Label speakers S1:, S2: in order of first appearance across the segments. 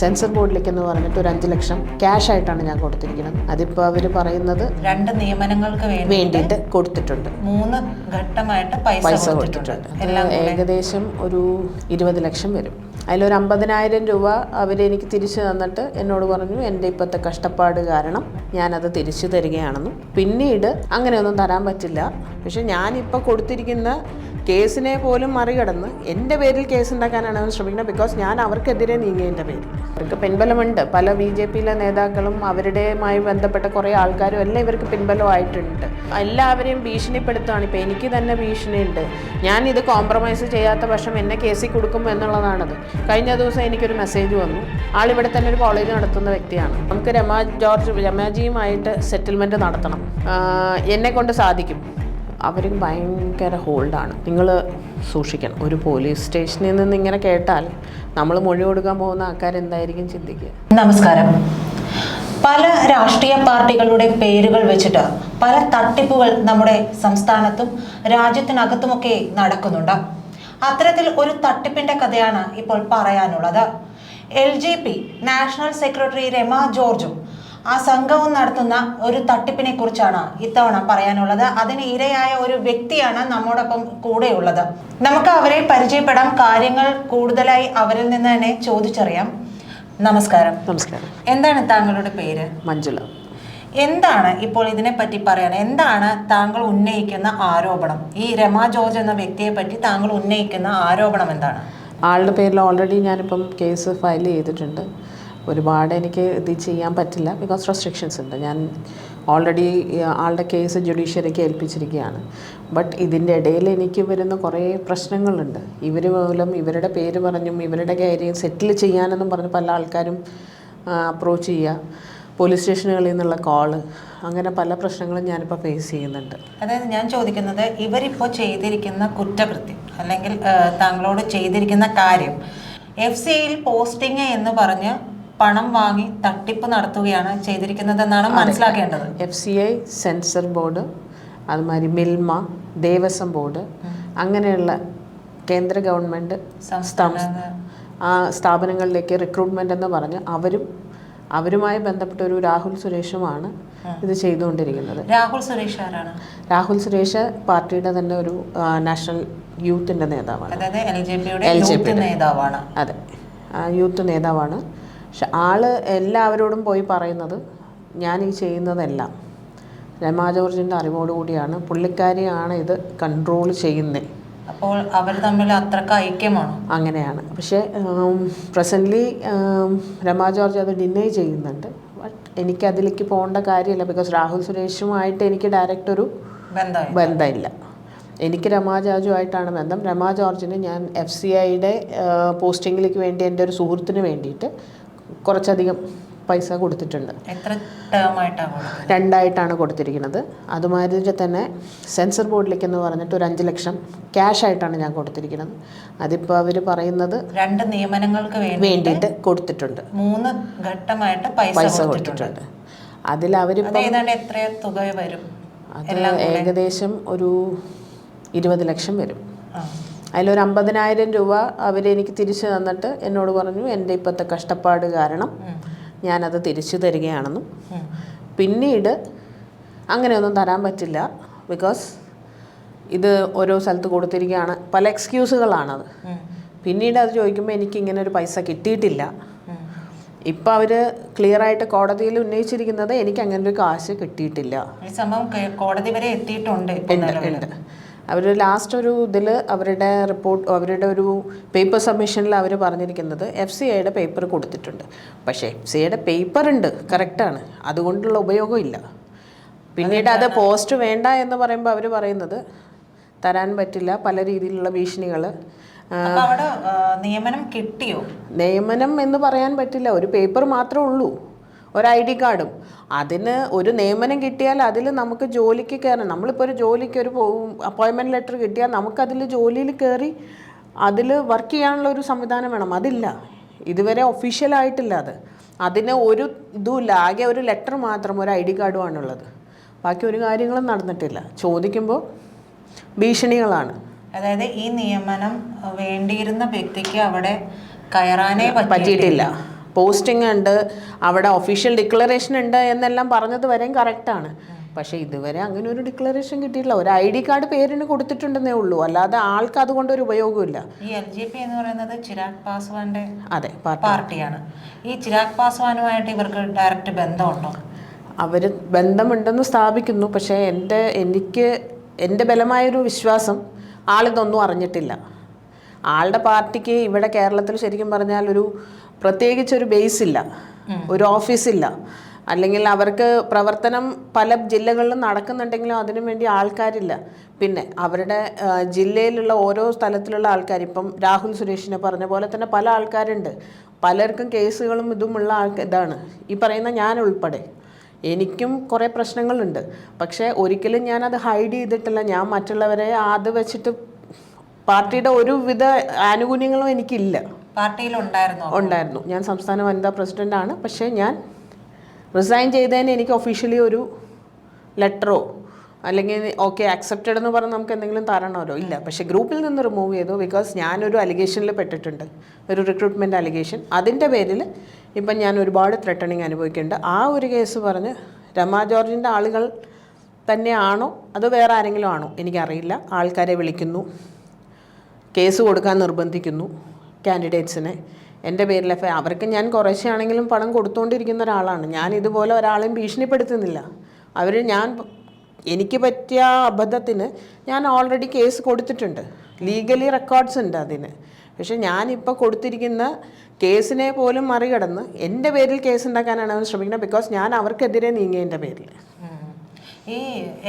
S1: Sensor ബോർഡിലേക്ക് എന്ന് പറഞ്ഞിട്ട് ഒരു അഞ്ച് ലക്ഷം ക്യാഷ് ആയിട്ടാണ് ഞാൻ കൊടുത്തിരിക്കുന്നത്. അതിപ്പോൾ അവർ പറയുന്നത്
S2: രണ്ട് നിയമനങ്ങൾക്ക്
S1: വേണ്ടിയിട്ട് കൊടുത്തിട്ടുണ്ട്.
S2: മൂന്ന് ഘട്ടമായിട്ട് പൈസ കൊടുത്തിട്ടുണ്ട്.
S1: ഏകദേശം ഒരു ഇരുപത് ലക്ഷം വരും. അതിലൊരു അമ്പതിനായിരം രൂപ അവരെനിക്ക് തിരിച്ചു തന്നിട്ട് എന്നോട് പറഞ്ഞു എന്റെ ഇപ്പോഴത്തെ കഷ്ടപ്പാട് കാരണം ഞാനത് തിരിച്ചു തരികയാണെന്നും. പിന്നീട് അങ്ങനെയൊന്നും തരാൻ പറ്റില്ല. പക്ഷെ ഞാനിപ്പോൾ കൊടുത്തിരിക്കുന്ന കേസിനെ പോലും മറികടന്ന് എന്റെ പേരിൽ കേസ് ഉണ്ടാക്കാനാണ് അവർ ശ്രമിക്കുന്നത് ബിക്കോസ് ഞാൻ അവർക്കെതിരെ നീങ്ങിയതിന്റെ പേരിൽ അവർക്ക് പിൻബലമുണ്ട്. പല ബി ജെ പിയിലെ നേതാക്കളും അവരുടെയുമായി ബന്ധപ്പെട്ട കുറേ ആൾക്കാരും എല്ലാം ഇവർക്ക് പിൻബലമായിട്ടുണ്ട്. എല്ലാവരെയും ഭീഷണിപ്പെടുത്തുകയാണ്. ഇപ്പോൾ എനിക്ക് തന്നെ ഭീഷണിയുണ്ട്. ഞാൻ ഇത് കോംപ്രമൈസ് ചെയ്യാത്ത പക്ഷം എന്നെ കേസിൽ കൊടുക്കും എന്നുള്ളതാണത്. കഴിഞ്ഞ ദിവസം എനിക്കൊരു മെസ്സേജ് വന്നു. ആളിവിടെ തന്നെ ഒരു കോളേജ് നടത്തുന്ന വ്യക്തിയാണ്. നമുക്ക് രമ ജോർജ് രമാജിയുമായിട്ട് സെറ്റിൽമെന്റ് നടത്തണം. എന്നെ കൊണ്ട് സാധിക്കും. അവർ ഭയങ്കര ഹോൾഡാണ്. നിങ്ങൾ സൂക്ഷിക്കണം. ഒരു പോലീസ് സ്റ്റേഷനിൽ നിന്ന് ഇങ്ങനെ കേട്ടാൽ നമ്മൾ മൊഴി കൊടുക്കാൻ പോകുന്ന ആൾക്കാരെന്തായിരിക്കും ചിന്തിക്കുക?
S2: നമസ്കാരം. പല രാഷ്ട്രീയ പാർട്ടികളുടെ പേരുകൾ വെച്ചിട്ട് പല തട്ടിപ്പുകൾ നമ്മുടെ സംസ്ഥാനത്തും രാജ്യത്തിനകത്തുമൊക്കെ നടക്കുന്നുണ്ട്. അത്തരത്തിൽ ഒരു തട്ടിപ്പിന്റെ കഥയാണ് ഇപ്പോൾ പറയാനുള്ളത്. L J P national secretary Rama ജോർജും ആ സംഘവും നടത്തുന്ന ഒരു തട്ടിപ്പിനെ കുറിച്ചാണ് ഇത്തവണ പറയാനുള്ളത്. അതിന് ഇരയായ ഒരു വ്യക്തിയാണ് നമ്മോടൊപ്പം കൂടെയുള്ളത്. നമുക്ക് അവരെ പരിചയപ്പെടാം. കാര്യങ്ങൾ കൂടുതലായി അവരിൽ നിന്ന് തന്നെ ചോദിച്ചറിയാം. നമസ്കാരം.
S1: നമസ്കാരം.
S2: എന്താണ് താങ്കളുടെ പേര്?
S1: മഞ്ജുള.
S2: എന്താണ് ഇപ്പോൾ ഇതിനെപ്പറ്റി പറയാൻ? എന്താണ് താങ്കൾ ഉന്നയിക്കുന്ന ആരോപണം? ഈ രമ ജോർജ് എന്ന വ്യക്തിയെ പറ്റി താങ്കൾ ഉന്നയിക്കുന്ന ആരോപണം എന്താണ്?
S1: ആളുടെ പേരിൽ ഓൾറെഡി ഞാനിപ്പം കേസ് ഫയൽ ചെയ്തിട്ടുണ്ട്. ഒരുപാട് എനിക്ക് ഇത് ചെയ്യാൻ പറ്റില്ല. ബിക്കോസ് റെസ്ട്രിക്ഷൻസ് ഉണ്ട്. ഞാൻ ഓൾറെഡി ആളുടെ കേസ് ജുഡീഷ്യറിക്ക് ഏൽപ്പിച്ചിരിക്കുകയാണ്. ബട്ട് ഇതിന്റെ ഇടയിൽ എനിക്ക് വരുന്ന കുറേ പ്രശ്നങ്ങളുണ്ട്. ഇവർ മൂലം ഇവരുടെ പേര് പറഞ്ഞും ഇവരുടെ കാര്യം സെറ്റിൽ ചെയ്യാനെന്നും പറഞ്ഞ് പല ആൾക്കാരും അപ്രോച്ച് ചെയ്യുക. പോലീസ് സ്റ്റേഷനുകളിൽ നിന്നുള്ള കോൾ അങ്ങനെ പല പ്രശ്നങ്ങളും ഞാനിപ്പോൾ ഫേസ് ചെയ്യുന്നുണ്ട്.
S2: അതായത് ഞാൻ ചോദിക്കുന്നത് ഇവരിപ്പോൾ ചെയ്തിരിക്കുന്ന കുറ്റകൃത്യം അല്ലെങ്കിൽ താങ്കളോട് ചെയ്തിരിക്കുന്ന കാര്യം എഫ് സിയിൽ പോസ്റ്റിംഗ് എന്ന് പറഞ്ഞ് പണം വാങ്ങി തട്ടിപ്പ് നടത്തുകയാണ് ചെയ്തിരിക്കുന്നതെന്നാണ് മനസ്സിലാക്കേണ്ടത്.
S1: F C I censor board അതുമാതിരി മിൽമ ദേവസ്വം ബോർഡ് അങ്ങനെയുള്ള കേന്ദ്ര
S2: ഗവൺമെന്റ്
S1: ആ സ്ഥാപനങ്ങളിലേക്ക് റിക്രൂട്ട്മെന്റ് എന്ന് പറഞ്ഞ് അവരും അവരുമായി ബന്ധപ്പെട്ട ഒരു രാഹുൽ സുരേഷുമാണ് ഇത് ചെയ്തുകൊണ്ടിരിക്കുന്നത്.
S2: രാഹുൽ സുരേഷ് ആരാണ്?
S1: രാഹുൽ സുരേഷ് പാർട്ടിയുടെ തന്നെ ഒരു നാഷണൽ യൂത്തിന്റെ നേതാവാണ്.
S2: എൽ ജെ പിയുടെ നേതാവാണ്.
S1: അതെ. യൂത്ത് നേതാവാണ്. പക്ഷെ ആൾ എല്ലാവരോടും പോയി പറയുന്നത് ഞാൻ ഈ ചെയ്യുന്നതെല്ലാം. രമാ ജോർജിന്റെ അറിവോടുകൂടിയാണ് പുള്ളിക്കാരിയാണ് ഇത് കൺട്രോൾ ചെയ്യുന്നത്
S2: അപ്പോൾ അവർ തമ്മിൽ അത്രയ്ക്ക് ഐക്യമാണോ?
S1: അങ്ങനെയാണ്. പക്ഷേ പ്രസന്റ്ലി രമാ ജോർജ് അത് ഡിനൈ ചെയ്യുന്നുണ്ട്. ബട്ട് എനിക്ക് അതിലേക്ക് പോകേണ്ട കാര്യമില്ല. ബിക്കോസ് രാഹുൽ സുരേഷുമായിട്ട് എനിക്ക് ഡയറക്റ്റ് ഒരു ബന്ധമില്ല. എനിക്ക് രമാ ജോർജുമായിട്ടാണ് ബന്ധം രമാ ജോർജിന് ഞാൻ എഫ് സി ഐയുടെ പോസ്റ്റിങ്ങിലേക്ക് വേണ്ടി എന്റെ ഒരു സുഹൃത്തിന് വേണ്ടിയിട്ട് കുറച്ചധികം പൈസ കൊടുത്തിട്ടുണ്ട്.
S2: എത്ര
S1: രണ്ടായിട്ടാണ് കൊടുത്തിരിക്കുന്നത്. അതുമാതിരി തന്നെ സെൻസർ ബോർഡിലേക്ക് എന്ന് പറഞ്ഞിട്ട് ഒരു അഞ്ച് ലക്ഷം ക്യാഷ് ആയിട്ടാണ് ഞാൻ കൊടുത്തിരിക്കുന്നത്. അതിപ്പോൾ അവർ പറയുന്നത്
S2: രണ്ട് നിയമനങ്ങൾക്ക്
S1: വേണ്ടിയിട്ട് കൊടുത്തിട്ടുണ്ട്.
S2: മൂന്ന് ഘട്ടമായിട്ട് പൈസ കൊടുത്തിട്ടുണ്ട്.
S1: അതിൽ
S2: അവർ എത്ര തുക വരും?
S1: അത് ഏകദേശം ഒരു ഇരുപത് ലക്ഷം വരും. അതിലൊരു അമ്പതിനായിരം രൂപ അവരെനിക്ക് തിരിച്ചു തന്നിട്ട് എന്നോട് പറഞ്ഞു എന്റെ ഇപ്പോഴത്തെ കഷ്ടപ്പാട് കാരണം. ഞാനത് തിരിച്ചു തരികയാണെന്നും. പിന്നീട് അങ്ങനെയൊന്നും തരാൻ പറ്റില്ല ബിക്കോസ് ഇത് ഓരോ സ്ഥലത്ത് കൊടുത്തിരിക്കുകയാണ് പല എക്സ്ക്യൂസുകളാണത് പിന്നീട് അത് ചോദിക്കുമ്പോൾ എനിക്ക് ഇങ്ങനെ ഒരു പൈസ കിട്ടിയിട്ടില്ല. ഇപ്പം അവർ ക്ലിയറായിട്ട് കോടതിയിൽ ഉന്നയിച്ചിരിക്കുന്നത് എനിക്ക് അങ്ങനെ ഒരു കാശ് കിട്ടിയിട്ടില്ല
S2: ഈ സംഭവം കോടതി വരെ എത്തിയിട്ടുണ്ട്.
S1: ഉണ്ട് അവർ ലാസ്റ്റ് ഒരു ഇതിൽ അവരുടെ റിപ്പോർട്ട് അവരുടെ ഒരു പേപ്പർ സബ്മിഷനിൽ അവർ പറഞ്ഞിരിക്കുന്നത് എഫ് സി ഐയുടെ പേപ്പർ കൊടുത്തിട്ടുണ്ട്. പക്ഷേ എഫ് സി ഐയുടെ പേപ്പർ ഉണ്ട് കറക്റ്റാണ് അതുകൊണ്ടുള്ള ഉപയോഗമില്ല പിന്നീട് അത് പോസ്റ്റ് വേണ്ട എന്ന് പറയുമ്പോൾ അവർ പറയുന്നത് തരാൻ പറ്റില്ല പല രീതിയിലുള്ള ഭീഷണികൾ
S2: നിയമനം കിട്ടിയോ?
S1: നിയമനം എന്ന് പറയാൻ പറ്റില്ല. ഒരു പേപ്പർ മാത്രമേ ഉള്ളൂ. ഒരു ഐ ഡി കാർഡും. അതിന് ഒരു നിയമനം കിട്ടിയാൽ അതിൽ നമുക്ക് ജോലിക്ക് കയറണം. നമ്മളിപ്പോൾ ഒരു ജോലിക്ക് ഒരു അപ്പോയിൻമെന്റ് ലെറ്റർ കിട്ടിയാൽ നമുക്കതിൽ ജോലിയിൽ കയറി അതിൽ വർക്ക് ചെയ്യാനുള്ള ഒരു സംവിധാനം വേണം. അതില്ല. ഇതുവരെ ഒഫീഷ്യലായിട്ടില്ല അത്. അതിന് ഒരു ഇതുമില്ല. ആകെ ഒരു ലെറ്റർ മാത്രം ഒരു ഐ ഡി കാർഡുമാണുള്ളത് ബാക്കി ഒരു കാര്യങ്ങളും നടന്നിട്ടില്ല. ചോദിക്കുമ്പോൾ ഭീഷണികളാണ്.
S2: അതായത് ഈ നിയമനം വേണ്ടിയിരുന്ന വ്യക്തിക്ക് അവിടെ കയറാനേ
S1: പറ്റിയിട്ടില്ല. പോസ്റ്റിംഗ് ഉണ്ട് അവിടെ ഒഫീഷ്യൽ ഡിക്ലറേഷൻ ഉണ്ട് എന്നെല്ലാം പറഞ്ഞത് വരെയും കറക്റ്റാണ് പക്ഷേ ഇതുവരെ അങ്ങനെ ഒരു ഡിക്ലറേഷൻ കിട്ടിയിട്ടില്ല. ഒരു ഐ ഡി കാർഡ് പേരിന് കൊടുത്തിട്ടുണ്ടെന്നേ ഉള്ളൂ. അല്ലാതെ ആൾക്ക് അതുകൊണ്ട് ഒരു ഉപയോഗമില്ല
S2: ഈ എൽ ജെ പി എന്ന് പറയുന്നത് ചിരാഗ് പാസ്വാന്റെ
S1: അതെ പാർട്ടി.
S2: പാർട്ടിയാണ്. ഈ ചിരാഗ് പാസ്വാനുമായിട്ട് ഇവർക്ക് ഡയറക്റ്റ് ബന്ധമുണ്ടോ?
S1: അവർ ബന്ധമുണ്ടെന്ന് സ്ഥാപിക്കുന്നു. പക്ഷേ എന്റെ എനിക്ക് എന്റെ ബലമായൊരു വിശ്വാസം ആളിതൊന്നും അറിഞ്ഞിട്ടില്ല. ആളുടെ പാർട്ടിക്ക് ഇവിടെ കേരളത്തിൽ ശരിക്കും പറഞ്ഞാൽ ഒരു പ്രത്യേകിച്ച് ഒരു ബേസ് ഇല്ല ഒരു ഓഫീസ് ഇല്ല അല്ലെങ്കിൽ അവർക്ക് പ്രവർത്തനം പല ജില്ലകളിലും നടക്കുന്നുണ്ടെങ്കിലും അതിനു വേണ്ടി ആൾക്കാരില്ല. പിന്നെ അവരുടെ ജില്ലയിലുള്ള ഓരോ സ്ഥലത്തിലുള്ള ആൾക്കാർ ഇപ്പം രാഹുൽ സുരേഷിനെ പറഞ്ഞ പോലെ തന്നെ പല ആൾക്കാരുണ്ട്. പലർക്കും കേസുകളും ഇതുമുള്ള ആൾക്ക് ഇതാണ്. ഈ പറയുന്ന ഞാൻ ഉൾപ്പെടെ. എനിക്കും കുറേ പ്രശ്നങ്ങളുണ്ട്. പക്ഷേ ഒരിക്കലും ഞാനത് ഹൈഡ് ചെയ്തിട്ടില്ല. ഞാൻ മറ്റുള്ളവരെ അത് വെച്ചിട്ട് പാർട്ടിയുടെ ഒരുവിധ ആനുകൂല്യങ്ങളും എനിക്കില്ല.
S2: പാർട്ടിയിൽ ഉണ്ടായിരുന്നു.
S1: ഉണ്ടായിരുന്നു ഞാൻ സംസ്ഥാന വനിതാ പ്രസിഡന്റ് ആണ് പക്ഷേ ഞാൻ റിസൈൻ ചെയ്തതിന് എനിക്ക് ഒഫീഷ്യലി ഒരു ലെറ്ററോ അല്ലെങ്കിൽ ഓക്കെ അക്സെപ്റ്റഡ് എന്ന് പറഞ്ഞ് നമുക്ക് എന്തെങ്കിലും തരണമല്ലോ? ഇല്ല. പക്ഷെ ഗ്രൂപ്പിൽ നിന്ന് റിമൂവ് ചെയ്തു ബിക്കോസ് ഞാനൊരു അലിഗേഷനിൽ പെട്ടിട്ടുണ്ട്. ഒരു റിക്രൂട്ട്മെന്റ് അലിഗേഷൻ അതിന്റെ പേരിൽ ഇപ്പം ഞാൻ ഒരുപാട് ത്രെട്ടണിങ് അനുഭവിക്കുന്നുണ്ട്. ആ ഒരു കേസ് പറഞ്ഞ് രമ ജോർജിന്റെ ആളുകൾ തന്നെയാണോ? അതോ വേറെ ആരെങ്കിലും ആണോ? എനിക്കറിയില്ല. ആൾക്കാരെ വിളിക്കുന്നു. കേസ് കൊടുക്കാൻ നിർബന്ധിക്കുന്നു കാൻഡിഡേറ്റ്സിനെ എന്റെ പേരിൽ എഫ് അവർക്ക് ഞാൻ കുറേശ്ശെ ആണെങ്കിലും പണം കൊടുത്തുകൊണ്ടിരിക്കുന്ന ഒരാളാണ്. ഞാൻ ഇതുപോലെ ഒരാളെയും ഭീഷണിപ്പെടുത്തുന്നില്ല. അവർ ഞാൻ എനിക്ക് പറ്റിയ അബദ്ധത്തിന് ഞാൻ ഓൾറെഡി കേസ് കൊടുത്തിട്ടുണ്ട്. ലീഗലി റെക്കോർഡ്സ് ഉണ്ട് അതിന്. പക്ഷെ ഞാനിപ്പോൾ കൊടുത്തിരിക്കുന്ന കേസിനെ പോലും മറികടന്ന് എന്റെ പേരിൽ കേസ് ഉണ്ടാക്കാനാണ് അവർ ശ്രമിക്കുന്നത്. ബിക്കോസ് ഞാൻ അവർക്കെതിരെ നീങ്ങിയതിന്റെ പേരിൽ.
S2: ഈ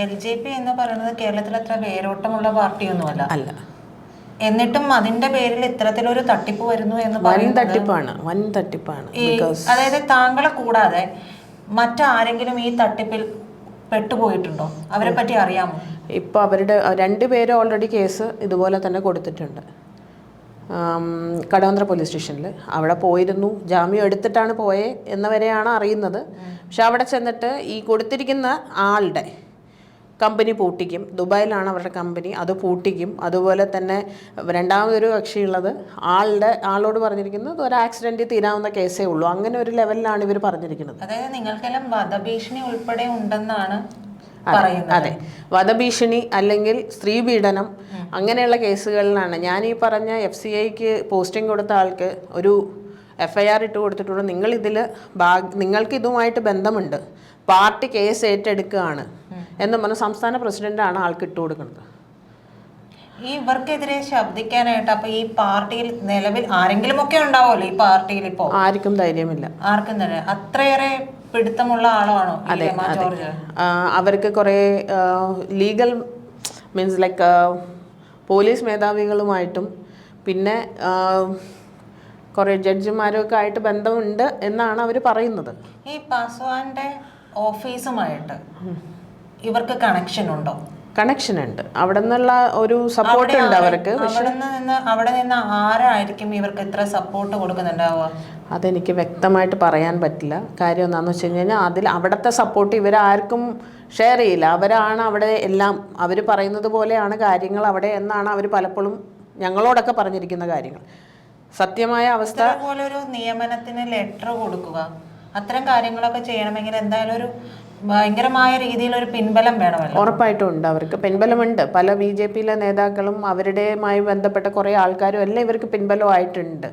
S2: എൽ ജെ പി എന്ന് പറയുന്നത് കേരളത്തിൽ അത്ര വേരോട്ടമുള്ള പാർട്ടിയൊന്നുമല്ല.
S1: അല്ല.
S2: എന്നിട്ടും അതിന്റെ പേരിൽ ഇത്തരത്തിലൊരു തട്ടിപ്പ് വരുന്നു എന്ന്
S1: വൻ
S2: പറയുന്നത്
S1: തട്ടിപ്പാണ് വൻ തട്ടിപ്പാണ്
S2: അതായത് താങ്കളെ കൂടാതെ മറ്റാരെങ്കിലും ഈ തട്ടിപ്പിൽ പെട്ടുപോയിട്ടുണ്ടോ? അവരെ പറ്റി അറിയാമോ?
S1: ഇപ്പോൾ അവരുടെ രണ്ടുപേരും പേര് ഓൾറെഡി കേസ് ഇതുപോലെ തന്നെ കൊടുത്തിട്ടുണ്ട്. കടവന്ത്ര പോലീസ് സ്റ്റേഷനിൽ അവിടെ പോയിരുന്നു ജാമ്യം എടുത്തിട്ടാണ് പോയേ എന്നവരെയാണ് അറിയുന്നത്. പക്ഷെ അവിടെ ചെന്നിട്ട് ഈ കൊടുത്തിരിക്കുന്ന ആളുടെ കമ്പനി പൂട്ടിക്കും. ദുബായിലാണ് അവരുടെ കമ്പനി. അത് പൂട്ടിക്കും. അതുപോലെ തന്നെ രണ്ടാമതൊരു കക്ഷിയുള്ളത് ആളുടെ ആളോട് പറഞ്ഞിരിക്കുന്നത് ഒരു ആക്സിഡന്റ് തീരാവുന്ന കേസേ ഉള്ളൂ. അങ്ങനെ ഒരു ലെവലിലാണ് ഇവർ പറഞ്ഞിരിക്കുന്നത്.
S2: അതായത് നിങ്ങൾക്കെല്ലാം വധഭീഷണി ഉൾപ്പെടെ ഉണ്ടെന്നാണ്
S1: അതെ, വധഭീഷണി അല്ലെങ്കിൽ സ്ത്രീ പീഡനം അങ്ങനെയുള്ള കേസുകളിലാണ്. ഞാൻ ഈ പറഞ്ഞ എഫ് സി ഐക്ക് പോസ്റ്റിംഗ് കൊടുത്ത ആൾക്ക് ഒരു എഫ് ഐ ആർ ഇട്ട് കൊടുത്തിട്ടുണ്ട്. നിങ്ങൾ ഇതിൽ നിങ്ങൾക്ക് ഇതുമായിട്ട് ബന്ധമുണ്ട്. പാർട്ടി കേസ് ഏറ്റെടുക്കുകയാണ്. എന്ന് പറഞ്ഞ സംസ്ഥാന പ്രസിഡന്റാണ് ആൾക്ക് ഇട്ട് കൊടുക്കുന്നത്.
S2: ഈ ഇവർക്കെതിരെ ശബ്ദിക്കാനായിട്ട് അപ്പൊ ഈ പാർട്ടിയിൽ നിലവിൽ ആരെങ്കിലും ഒക്കെ ഉണ്ടാവുമല്ലോ ഈ പാർട്ടിയിൽ ഇപ്പോ?
S1: ആർക്കും ധൈര്യമില്ല.
S2: ആർക്കും തന്നെ അത്രയേറെ പിടുത്തമുള്ള ആളാണോ
S1: അതെ അവർക്ക് കുറേ ലീഗൽ മീൻസ് ലൈക്ക് പോലീസ് മേധാവികളുമായിട്ടും പിന്നെ കുറേ ജഡ്ജിമാരൊക്കെ ആയിട്ട് ബന്ധമുണ്ട് എന്നാണ് അവർ പറയുന്നത്.
S2: ഈ പാസ്വാന്റെ ഓഫീസുമായിട്ട് ഇവർക്ക് കണക്ഷൻ ഉണ്ടോ?
S1: കണക്ഷൻ ഉണ്ട്. അവിടെ നിന്നുള്ള ഒരു സപ്പോർട്ട് ഉണ്ട് അവർക്ക്.
S2: അവിടെ നിന്ന് അവിടെ നിന്ന് ആരായിരിക്കും ഇവർക്ക് ഇത്ര സപ്പോർട്ട് കൊടുക്കുന്നുണ്ടാവുക?
S1: അതെനിക്ക് വ്യക്തമായിട്ട് പറയാൻ പറ്റില്ല. കാര്യം എന്താണെന്ന് വെച്ച് കഴിഞ്ഞാൽ അതിൽ അവിടുത്തെ സപ്പോർട്ട് ഇവരാർക്കും ഷെയർ ചെയ്യില്ല. അവരാണ് അവിടെ എല്ലാം അവർ പറയുന്നത് പോലെയാണ് കാര്യങ്ങൾ അവിടെ എന്നാണ് അവർ പലപ്പോഴും ഞങ്ങളോടൊക്കെ പറഞ്ഞിരിക്കുന്ന കാര്യങ്ങൾ. സത്യമായ അവസ്ഥ
S2: പോലെ ഒരു നിയമനത്തിന് ലെറ്റർ കൊടുക്കുക. അത്തരം കാര്യങ്ങളൊക്കെ ചെയ്യണമെങ്കിൽ എന്തായാലും ഒരു ഭയങ്കരമായ രീതിയിൽ ഒരു പിൻബലം വേണമല്ലോ.
S1: ഉറപ്പായിട്ടും ഉണ്ട്. അവർക്ക് പിൻബലമുണ്ട്. പല ബി ജെ പിയിലെ നേതാക്കളും അവരുടെയുമായി ബന്ധപ്പെട്ട കുറേ ആൾക്കാരും എല്ലാം ഇവർക്ക് പിൻബലമായിട്ടുണ്ട്.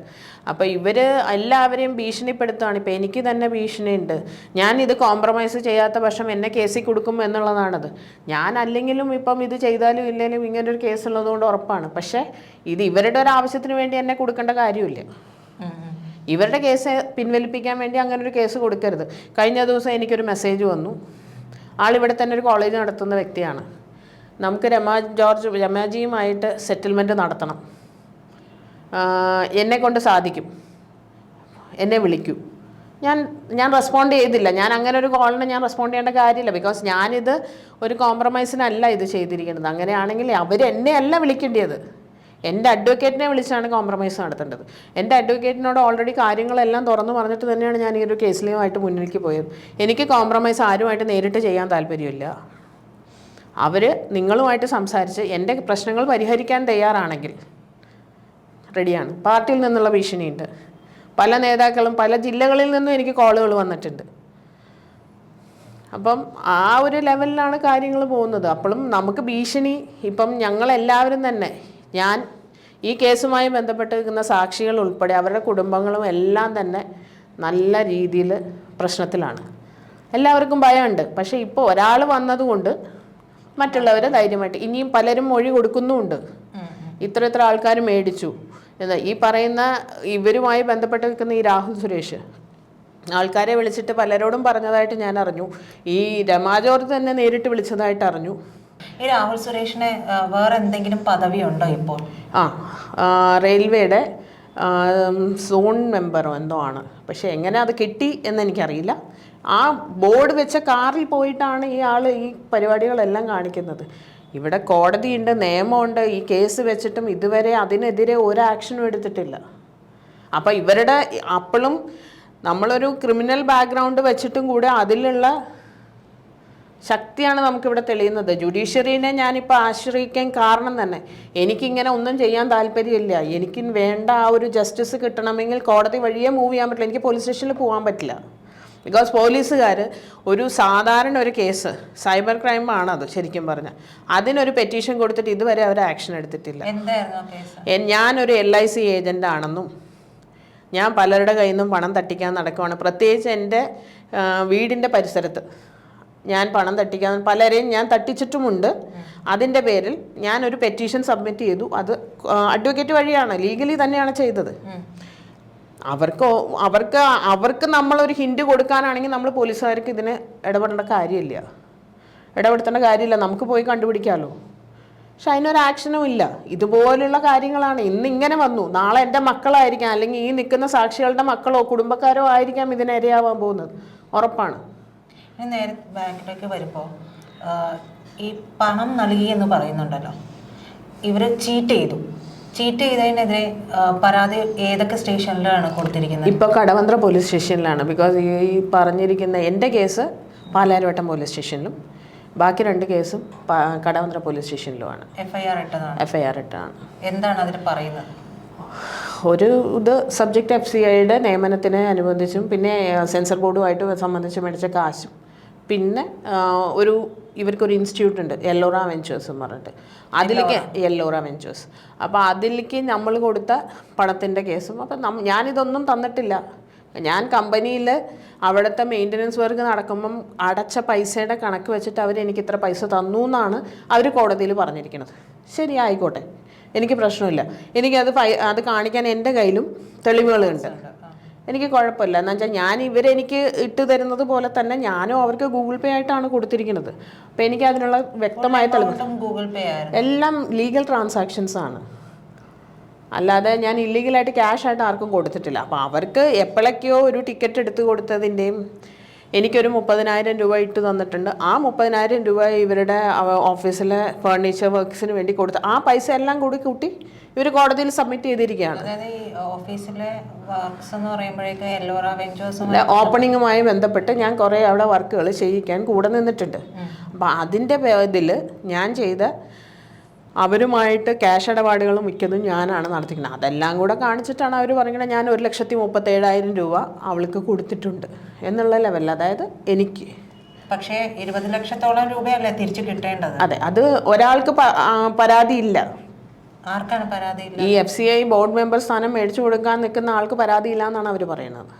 S1: അപ്പോൾ ഇവർ എല്ലാവരെയും ഭീഷണിപ്പെടുത്തുകയാണ് ഇപ്പൊ എനിക്ക് തന്നെ ഭീഷണിയുണ്ട്. ഞാൻ ഇത് കോംപ്രമൈസ് ചെയ്യാത്ത പക്ഷം എന്നെ കേസിൽ കൊടുക്കും എന്നുള്ളതാണത്. ഞാൻ അല്ലെങ്കിലും ഇപ്പം ഇത് ചെയ്താലും ഇല്ലെങ്കിലും ഇങ്ങനെ ഒരു കേസ് ഉള്ളതുകൊണ്ട് ഉറപ്പാണ്. പക്ഷേ ഇത് ഇവരുടെ ഒരു ആവശ്യത്തിന് വേണ്ടി എന്നെ കൊടുക്കേണ്ട കാര്യമില്ല. ഇവരുടെ കേസ് പിൻവലിപ്പിക്കാൻ വേണ്ടി അങ്ങനെ ഒരു കേസ് കൊടുക്കരുത്. കഴിഞ്ഞ ദിവസം എനിക്കൊരു മെസ്സേജ് വന്നു. ആളിവിടെ തന്നെ ഒരു കോളേജ് നടത്തുന്ന വ്യക്തിയാണ്. നമുക്ക് രമ ജോർജ് രമാജിയുമായിട്ട് സെറ്റിൽമെന്റ് നടത്തണം. എന്നെ കൊണ്ട് സാധിക്കും. എന്നെ വിളിക്കൂ. ഞാൻ ഞാൻ റെസ്പോണ്ട് ചെയ്തില്ല. ഞാൻ അങ്ങനെ ഒരു കോളിന് ഞാൻ റെസ്പോണ്ട് ചെയ്യേണ്ട കാര്യമില്ല. ബിക്കോസ് ഞാനിത് ഒരു കോംപ്രമൈസിനല്ല ഇത് ചെയ്തിരിക്കുന്നത്. അങ്ങനെയാണെങ്കിൽ അവർ എന്നെയല്ല വിളിക്കേണ്ടത് എന്റെ അഡ്വക്കേറ്റിനെ വിളിച്ചാണ് കോംപ്രമൈസ് നടത്തേണ്ടത്. എന്റെ അഡ്വക്കേറ്റിനോട് ഓൾറെഡി കാര്യങ്ങളെല്ലാം തുറന്നു പറഞ്ഞിട്ട് തന്നെയാണ് ഞാൻ ഈ ഒരു കേസിലുമായിട്ട് മുന്നിലേക്ക് പോയത്. എനിക്ക് കോംപ്രമൈസ് ആരുമായിട്ട് നേരിട്ട് ചെയ്യാൻ താല്പര്യമില്ല. അവർ നിങ്ങളുമായിട്ട് സംസാരിച്ച് എന്റെ പ്രശ്നങ്ങൾ പരിഹരിക്കാൻ തയ്യാറാണെങ്കിൽ റെഡിയാണ് പാർട്ടിയിൽ നിന്നുള്ള ഭീഷണിയുണ്ട്. പല നേതാക്കളും പല ജില്ലകളിൽ നിന്നും എനിക്ക് കോളുകൾ വന്നിട്ടുണ്ട്. അപ്പം ആ ഒരു ലെവലിലാണ് കാര്യങ്ങൾ പോകുന്നത്. അപ്പോഴും നമുക്ക് ഭീഷണി. ഇപ്പം ഞങ്ങളെല്ലാവരും തന്നെ ഞാൻ ഈ കേസുമായി ബന്ധപ്പെട്ട് നിൽക്കുന്ന സാക്ഷികൾ ഉൾപ്പെടെ അവരുടെ കുടുംബങ്ങളും എല്ലാം തന്നെ നല്ല രീതിയിൽ പ്രശ്നത്തിലാണ്. എല്ലാവർക്കും ഭയമുണ്ട്. പക്ഷേ ഇപ്പോൾ ഒരാൾ വന്നതുകൊണ്ട് മറ്റുള്ളവർ ധൈര്യമായിട്ട് ഇനിയും പലരും മൊഴി കൊടുക്കുന്നുമുണ്ട്. ഇത്ര ഇത്ര ആൾക്കാർ മേടിച്ചു. എന്ന് ഈ പറയുന്ന ഇവരുമായി ബന്ധപ്പെട്ട് നിൽക്കുന്ന ഈ രാഹുൽ സുരേഷ് ആൾക്കാരെ വിളിച്ചിട്ട് പലരോടും പറഞ്ഞതായിട്ട് ഞാൻ അറിഞ്ഞു. ഈ രമാ ജോർജ് തന്നെ നേരിട്ട് വിളിച്ചതായിട്ട് അറിഞ്ഞു.
S2: രാഹുൽ സുരേഷിന് വേറെ എന്തെങ്കിലും പദവി ഉണ്ടോ ഇപ്പോൾ?
S1: ആ റെയിൽവേയുടെ സോൺ മെമ്പറോ എന്തോ ആണ്. പക്ഷെ എങ്ങനെ അത് കിട്ടി എന്ന് എനിക്കറിയില്ല. ആ ബോർഡ് വെച്ച കാറിൽ പോയിട്ടാണ് ഈ ആൾ ഈ പരിപാടികളെല്ലാം കാണിക്കുന്നത്. ഇവിടെ കോടതിയുണ്ട് നിയമമുണ്ട് ഈ കേസ് വെച്ചിട്ടും ഇതുവരെ അതിനെതിരെ ഒരു ആക്ഷനും എടുത്തിട്ടില്ല. അപ്പം ഇവരുടെ അപ്പോഴും നമ്മളൊരു ക്രിമിനൽ ബാക്ക്ഗ്രൗണ്ട് വെച്ചിട്ടും കൂടെ അതിലുള്ള ശക്തിയാണ് നമുക്കിവിടെ തെളിയുന്നത്. ജുഡീഷ്യറിനെ ഞാനിപ്പോൾ ആശ്രയിക്കാൻ കാരണം തന്നെ. എനിക്കിങ്ങനെ ഒന്നും ചെയ്യാൻ താല്പര്യമില്ല. എനിക്ക് വേണ്ട ആ ഒരു ജസ്റ്റിസ് കിട്ടണമെങ്കിൽ കോടതി വഴിയേ മൂവ് ചെയ്യാൻ പറ്റില്ല. എനിക്ക് പോലീസ് സ്റ്റേഷനിൽ പോകാൻ പറ്റില്ല. ബിക്കോസ് പോലീസുകാർ ഒരു സാധാരണ ഒരു കേസ് സൈബർ ക്രൈം ആണ് അത് ശരിക്കും പറഞ്ഞാൽ അതിനൊരു പെറ്റീഷൻ കൊടുത്തിട്ട് ഇതുവരെ അവർ ആക്ഷൻ എടുത്തിട്ടില്ല. ഞാനൊരു എൽ ഐ സി ഏജന്റ് ആണെന്നും ഞാൻ പലരുടെ കയ്യിൽ നിന്നും പണം തട്ടിക്കാൻ നടക്കുവാണ്. പ്രത്യേകിച്ച് എന്റെ വീടിന്റെ പരിസരത്ത്. ഞാൻ പണം തട്ടിക്കാൻ പലരെയും ഞാൻ തട്ടിച്ചിട്ടുമുണ്ട്. അതിന്റെ പേരിൽ ഞാൻ ഒരു പെറ്റീഷൻ സബ്മിറ്റ് ചെയ്തു. അത് അഡ്വക്കേറ്റ് വഴിയാണ് ലീഗലി തന്നെയാണ് ചെയ്തത്. അവർക്ക് അവർക്ക് അവർക്ക് നമ്മളൊരു ഹിൻഡ് കൊടുക്കാനാണെങ്കിൽ നമ്മൾ പോലീസുകാർക്ക് ഇതിന് ഇടപെടേണ്ട കാര്യമില്ല. ഇടപെടുത്തേണ്ട കാര്യമില്ല. നമുക്ക് പോയി കണ്ടുപിടിക്കാമല്ലോ പക്ഷെ അതിനൊരു ആക്ഷനും ഇല്ല. ഇതുപോലുള്ള കാര്യങ്ങളാണ്. ഇന്ന് ഇങ്ങനെ വന്നു. നാളെ എന്റെ മക്കളായിരിക്കാം. അല്ലെങ്കിൽ ഈ നിൽക്കുന്ന സാക്ഷികളുടെ മക്കളോ കുടുംബക്കാരോ ആയിരിക്കാം ഇതിനിരയാവാൻ പോകുന്നത്. ഉറപ്പാണ്.
S2: ഇനി നേരെ ബാക്കിലേക്ക് വരുമ്പോൾ ഈ പണം നൽകി എന്ന് പറയുന്നുണ്ടല്ലോ. ഇവർ ചീറ്റ് ചെയ്തു. ചീറ്റ് ചെയ്തതിനെതിരെ പരാതി ഏതൊക്കെ സ്റ്റേഷനിലാണ് കൊടുത്തിരിക്കുന്നത്?
S1: ഇപ്പോൾ കടവന്ത്ര പോലീസ് സ്റ്റേഷനിലാണ്. ബിക്കോസ് ഈ പറഞ്ഞിരിക്കുന്ന എന്റെ കേസ് പാലാരിവട്ടം പോലീസ് സ്റ്റേഷനിലും ബാക്കി രണ്ട് കേസും കടവന്ത്ര പോലീസ് സ്റ്റേഷനിലുമാണ്.
S2: എഫ്ഐആർ ഇട്ടതാണ്.
S1: എഫ്ഐആർ ഇട്ടതാണ്
S2: എന്താണ് അതിൽ പറയുന്നത്?
S1: ഒരു ഇത് സബ്ജക്റ്റ് എഫ് സി ഐയുടെ നിയമനത്തിനെ അനുബന്ധിച്ചും പിന്നെ സെൻസർ ബോർഡുമായിട്ട് സംബന്ധിച്ച് മേടിച്ച കാശും. പിന്നെ ഒരു ഇവർക്കൊരു ഇൻസ്റ്റിറ്റ്യൂട്ട് ഉണ്ട് യെല്ലോറ വെഞ്ചേഴ്സ് എന്ന് പറഞ്ഞിട്ട്. അതിലേക്ക് യെല്ലോറ വെഞ്ചേഴ്സ് അപ്പോൾ അതിലേക്ക് നമ്മൾ കൊടുത്ത പണത്തിന്റെ കേസും അപ്പം ഞാനിതൊന്നും തന്നിട്ടില്ല. ഞാൻ കമ്പനിയിൽ അവിടുത്തെ മെയിന്റനൻസ് വർക്ക് നടക്കുമ്പം അടച്ച പൈസയുടെ കണക്ക് വെച്ചിട്ട് അവർ എനിക്ക് ഇത്ര പൈസ തന്നു എന്നാണ് അവർ കോടതിയിൽ പറഞ്ഞിരിക്കുന്നത്. ശരി ആയിക്കോട്ടെ. എനിക്ക് പ്രശ്നമില്ല. എനിക്കത് അത് കാണിക്കാൻ എന്റെ കയ്യിലും തെളിവുകളുണ്ട്. എനിക്ക് കുഴപ്പമില്ല. എന്ന് വെച്ചാൽ ഞാൻ ഇവരെനിക്ക് ഇട്ട് തരുന്നത് പോലെ തന്നെ ഞാനും അവർക്ക് ഗൂഗിൾ പേ ആയിട്ടാണ് കൊടുത്തിരിക്കുന്നത്. അപ്പോൾ എനിക്ക് അതിനുള്ള വ്യക്തമായ തെളിവ്
S2: ഗൂഗിൾ പേ
S1: എല്ലാം ലീഗൽ ട്രാൻസാക്ഷൻസ് ആണ്. അല്ലാതെ ഞാൻ ഇല്ലീഗലായിട്ട് ക്യാഷ് ആയിട്ട് ആർക്കും കൊടുത്തിട്ടില്ല. അപ്പോൾ അവർക്ക് എപ്പോഴൊക്കെയോ ഒരു ടിക്കറ്റ് എടുത്ത് കൊടുത്തതിന്റെയും എനിക്കൊരു മുപ്പതിനായിരം രൂപ ഇട്ട് തന്നിട്ടുണ്ട്. ആ മുപ്പതിനായിരം രൂപ ഇവരുടെ ഓഫീസിലെ ഫർണിച്ചർ വർക്ക്സിന് വേണ്ടി കൊടുത്ത് ആ പൈസ എല്ലാം കൂടി കൂട്ടി ഇവർ കോടതിയിൽ സബ്മിറ്റ് ചെയ്തിരിക്കുകയാണ്. ഓപ്പണിങ്ങുമായി ബന്ധപ്പെട്ട് ഞാൻ കുറേ അവിടെ വർക്കുകൾ ചെയ്യിക്കാൻ കൂടെ നിന്നിട്ടുണ്ട്. അപ്പം അതിന്റെ ഇതിൽ ഞാൻ ചെയ്ത അവരുമായിട്ട് ക്യാഷ് ഇടപാടുകൾ മിക്കതും ഞാനാണ് നടത്തിക്കുന്നത്. അതെല്ലാം കൂടെ കാണിച്ചിട്ടാണ് അവർ പറയുന്നത്. ഞാൻ ഒരു ലക്ഷത്തി മുപ്പത്തേഴായിരം രൂപ അവൾക്ക് കൊടുത്തിട്ടുണ്ട് എന്നുള്ള ലെവലിൽ അതായത് എനിക്ക്.
S2: പക്ഷേ ഇരുപത് ലക്ഷത്തോളം രൂപയല്ലേ തിരിച്ചു കിട്ടേണ്ടത്?
S1: അതെ അത് ഒരാൾക്ക് പരാതിയില്ല.
S2: ആർക്കാണ് പരാതി
S1: ഈ F C I board member സ്ഥാനം മേടിച്ചു കൊടുക്കാൻ നിൽക്കുന്ന ആൾക്ക് പരാതിയില്ല എന്നാണ് അവർ പറയുന്നത്.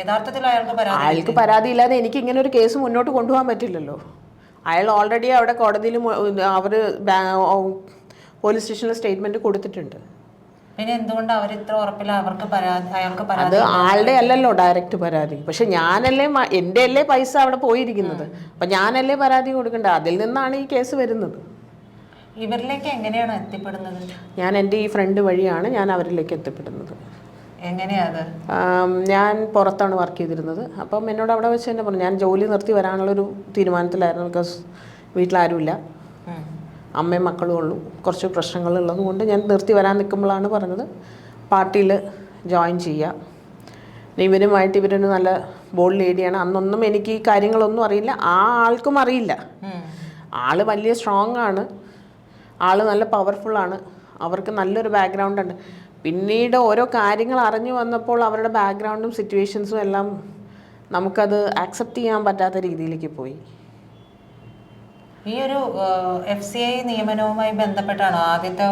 S2: യഥാർത്ഥത്തിൽ അയാൾക്ക് പരാതി
S1: അയാൾക്ക് പരാതിയില്ലാതെ എനിക്ക് ഇങ്ങനെ ഒരു കേസ് മുന്നോട്ട് കൊണ്ടുപോകാൻ പറ്റില്ലല്ലോ. അയാൾ ഓൾറെഡി അവിടെ കോടതിയിൽ അവർ പോലീസ് സ്റ്റേഷനിൽ സ്റ്റേറ്റ്മെന്റ് കൊടുത്തിട്ടുണ്ട്.
S2: പിന്നെ എന്തുകൊണ്ട് അവർ ഇത്ര ഉറപ്പില്ല അവർക്ക് പരാതി അയാൾക്ക്
S1: അത്
S2: പരാതി
S1: ആളുടെ അല്ലല്ലോ ഡയറക്റ്റ് പരാതി. പക്ഷെ ഞാനല്ലേ എന്റെ അല്ലേ പൈസ അവിടെ പോയിരിക്കുന്നത്. അപ്പം ഞാനല്ലേ പരാതി കൊടുക്കേണ്ടത്? അതിൽ നിന്നാണ് ഈ കേസ് വരുന്നത്.
S2: ഇവരിലേക്ക് എങ്ങനെയാണ് എത്തിപ്പെടുന്നത്?
S1: ഞാൻ എന്റെ ഈ ഫ്രണ്ട് വഴിയാണ് ഞാൻ അവരിലേക്ക് എത്തിപ്പെടുന്നത്.
S2: എങ്ങനെയാ അത്?
S1: ഞാൻ പുറത്താണ് വർക്ക് ചെയ്തിരുന്നത്. അപ്പം എന്നോട് അവിടെ വെച്ച് തന്നെ പറഞ്ഞു ഞാൻ ജോലി നിർത്തി വരാനുള്ളൊരു തീരുമാനത്തിലായിരുന്നു ബിക്കോസ് വീട്ടിലാരുമില്ല. അമ്മയും മക്കളും ഉള്ളൂ. കുറച്ച് പ്രശ്നങ്ങളുള്ളത് കൊണ്ട് ഞാൻ നിർത്തി വരാൻ നിൽക്കുമ്പോഴാണ് പറഞ്ഞത് പാർട്ടിയിൽ ജോയിൻ ചെയ്യുക. ഇനി ഇവരുമായിട്ട് ഇവരൊരു നല്ല ബോൾഡ് ലേഡിയാണ് അന്നൊന്നും എനിക്ക് ഈ കാര്യങ്ങളൊന്നും അറിയില്ല. ആ ആൾക്കും അറിയില്ല.
S2: ആൾ
S1: ആൾ വലിയ സ്ട്രോങ് ആണ്. ആൾ നല്ല പവർഫുള്ളാണ് അവർക്ക് നല്ലൊരു ബാക്ക്ഗ്രൗണ്ട് ഉണ്ട്. പിന്നീട് ഓരോ കാര്യങ്ങൾ അറിഞ്ഞു വന്നപ്പോൾ അവരുടെ ബാക്ക്ഗ്രൗണ്ടും സിറ്റുവേഷൻസും എല്ലാം നമുക്കത് ആക്സെപ്റ്റ് ചെയ്യാൻ പറ്റാത്ത രീതിയിലേക്ക് പോയി.
S2: ഈ ഒരു എഫ് സി ഐ നിയമനവുമായി ബന്ധപ്പെട്ടാണ് ആദ്യത്തെ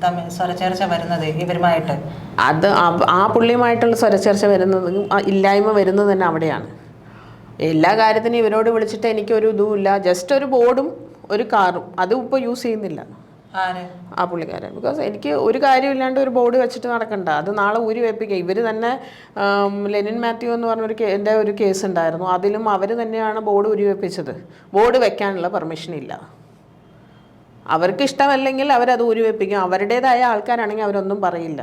S2: സ്വരചേർച്ച സ്വരച്ചേർച്ച വരുന്നത് ഇവരുമായിട്ട്?
S1: അത് ആ- പുള്ളിയുമായിട്ടുള്ള സ്വരച്ചേർച്ച വരുന്നത് ഇല്ലായ്മ വരുന്നത് തന്നെ അവിടെയാണ്. എല്ലാ കാര്യത്തിനും ഇവരോട് വിളിച്ചിട്ട് എനിക്കൊരു ഇതുമില്ല ജസ്റ്റ് ഒരു ബോർഡും ഒരു കാറും അതും ഇപ്പോൾ യൂസ് ചെയ്യുന്നില്ല. ആ പുള്ളിക്കാരൻ. ബിക്കോസ് എനിക്ക് ഒരു കാര്യമില്ലാണ്ട് ഒരു ബോർഡ് വെച്ചിട്ട് നടക്കണ്ട. അത് നാളെ ഊരി വെപ്പിക്കുക ഇവർ തന്നെ ലെനിൻ മാത്യു എന്ന് പറഞ്ഞൊരു എന്റെ ഒരു കേസ് ഉണ്ടായിരുന്നു. അതിലും അവർ തന്നെയാണ് ബോർഡ് ഊരി വെപ്പിച്ചത്. ബോർഡ് വെക്കാനുള്ള പെർമിഷൻ ഇല്ല. അവർക്ക് ഇഷ്ടമല്ലെങ്കിൽ അവരത് ഊരി വെപ്പിക്കും. അവരുടേതായ ആൾക്കാരാണെങ്കിൽ അവരൊന്നും പറയില്ല.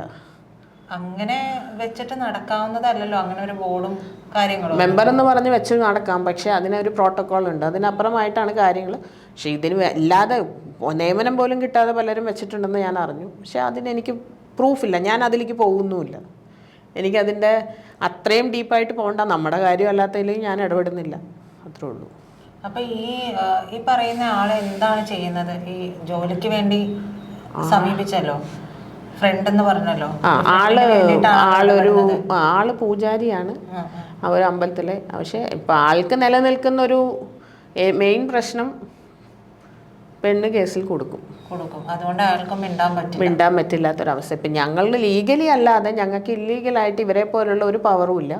S2: അങ്ങനെ വെച്ചിട്ട് നടക്കാവുന്നതല്ലല്ലോ. അങ്ങനെ ഒരു ബോർഡും കാര്യങ്ങളും.
S1: മെമ്പർ എന്ന് പറഞ്ഞ് വെച്ച് നടക്കാം. പക്ഷേ അതിനൊരു പ്രോട്ടോകോൾ ഉണ്ട്. അതിനപ്പുറമായിട്ടാണ് കാര്യങ്ങൾ പക്ഷേ ഇതിന് അല്ലാതെ നിയമനം പോലും കിട്ടാതെ പലരും വെച്ചിട്ടുണ്ടെന്ന് ഞാൻ അറിഞ്ഞു. പക്ഷേ അതിനെനിക്ക് പ്രൂഫില്ല ഞാൻ അതിലേക്ക് പോകുന്നുമില്ല. എനിക്കതിന്റെ അത്രയും ഡീപ്പായിട്ട് പോകണ്ട നമ്മുടെ കാര്യം അല്ലാത്തതിൽ ഞാൻ ഇടപെടുന്നില്ല. അത്രേ ഉള്ളൂ.
S2: അപ്പൊ ഈ ഈ പറയുന്ന ആൾ എന്താണ് ചെയ്യുന്നത്? ഈ ജോലിക്ക് വേണ്ടി സമീപിച്ചല്ലോ? ഫ്രണ്ട് എന്ന് പറഞ്ഞല്ലോ? ആൾ
S1: ആളൊരു ആൾ പൂജാരിയാണ്. ഒരു അമ്പലത്തിലെ. പക്ഷേ ഇപ്പം ആൾക്ക് നിലനിൽക്കുന്ന ഒരു മെയിൻ പ്രശ്നം പെണ്ണ് കേസിൽ കൊടുക്കും.
S2: കൊടുക്കും. അതുകൊണ്ട് അയാൾക്കും മിണ്ടാൻ പറ്റില്ല.
S1: മിണ്ടാൻ പറ്റില്ലാത്തൊരവസ്ഥ. ഇപ്പം ഞങ്ങളുടെ ലീഗലി അല്ലാതെ ഞങ്ങൾക്ക് ഇല്ലീഗലായിട്ട് ഇവരെ പോലുള്ള ഒരു പവറും ഇല്ല.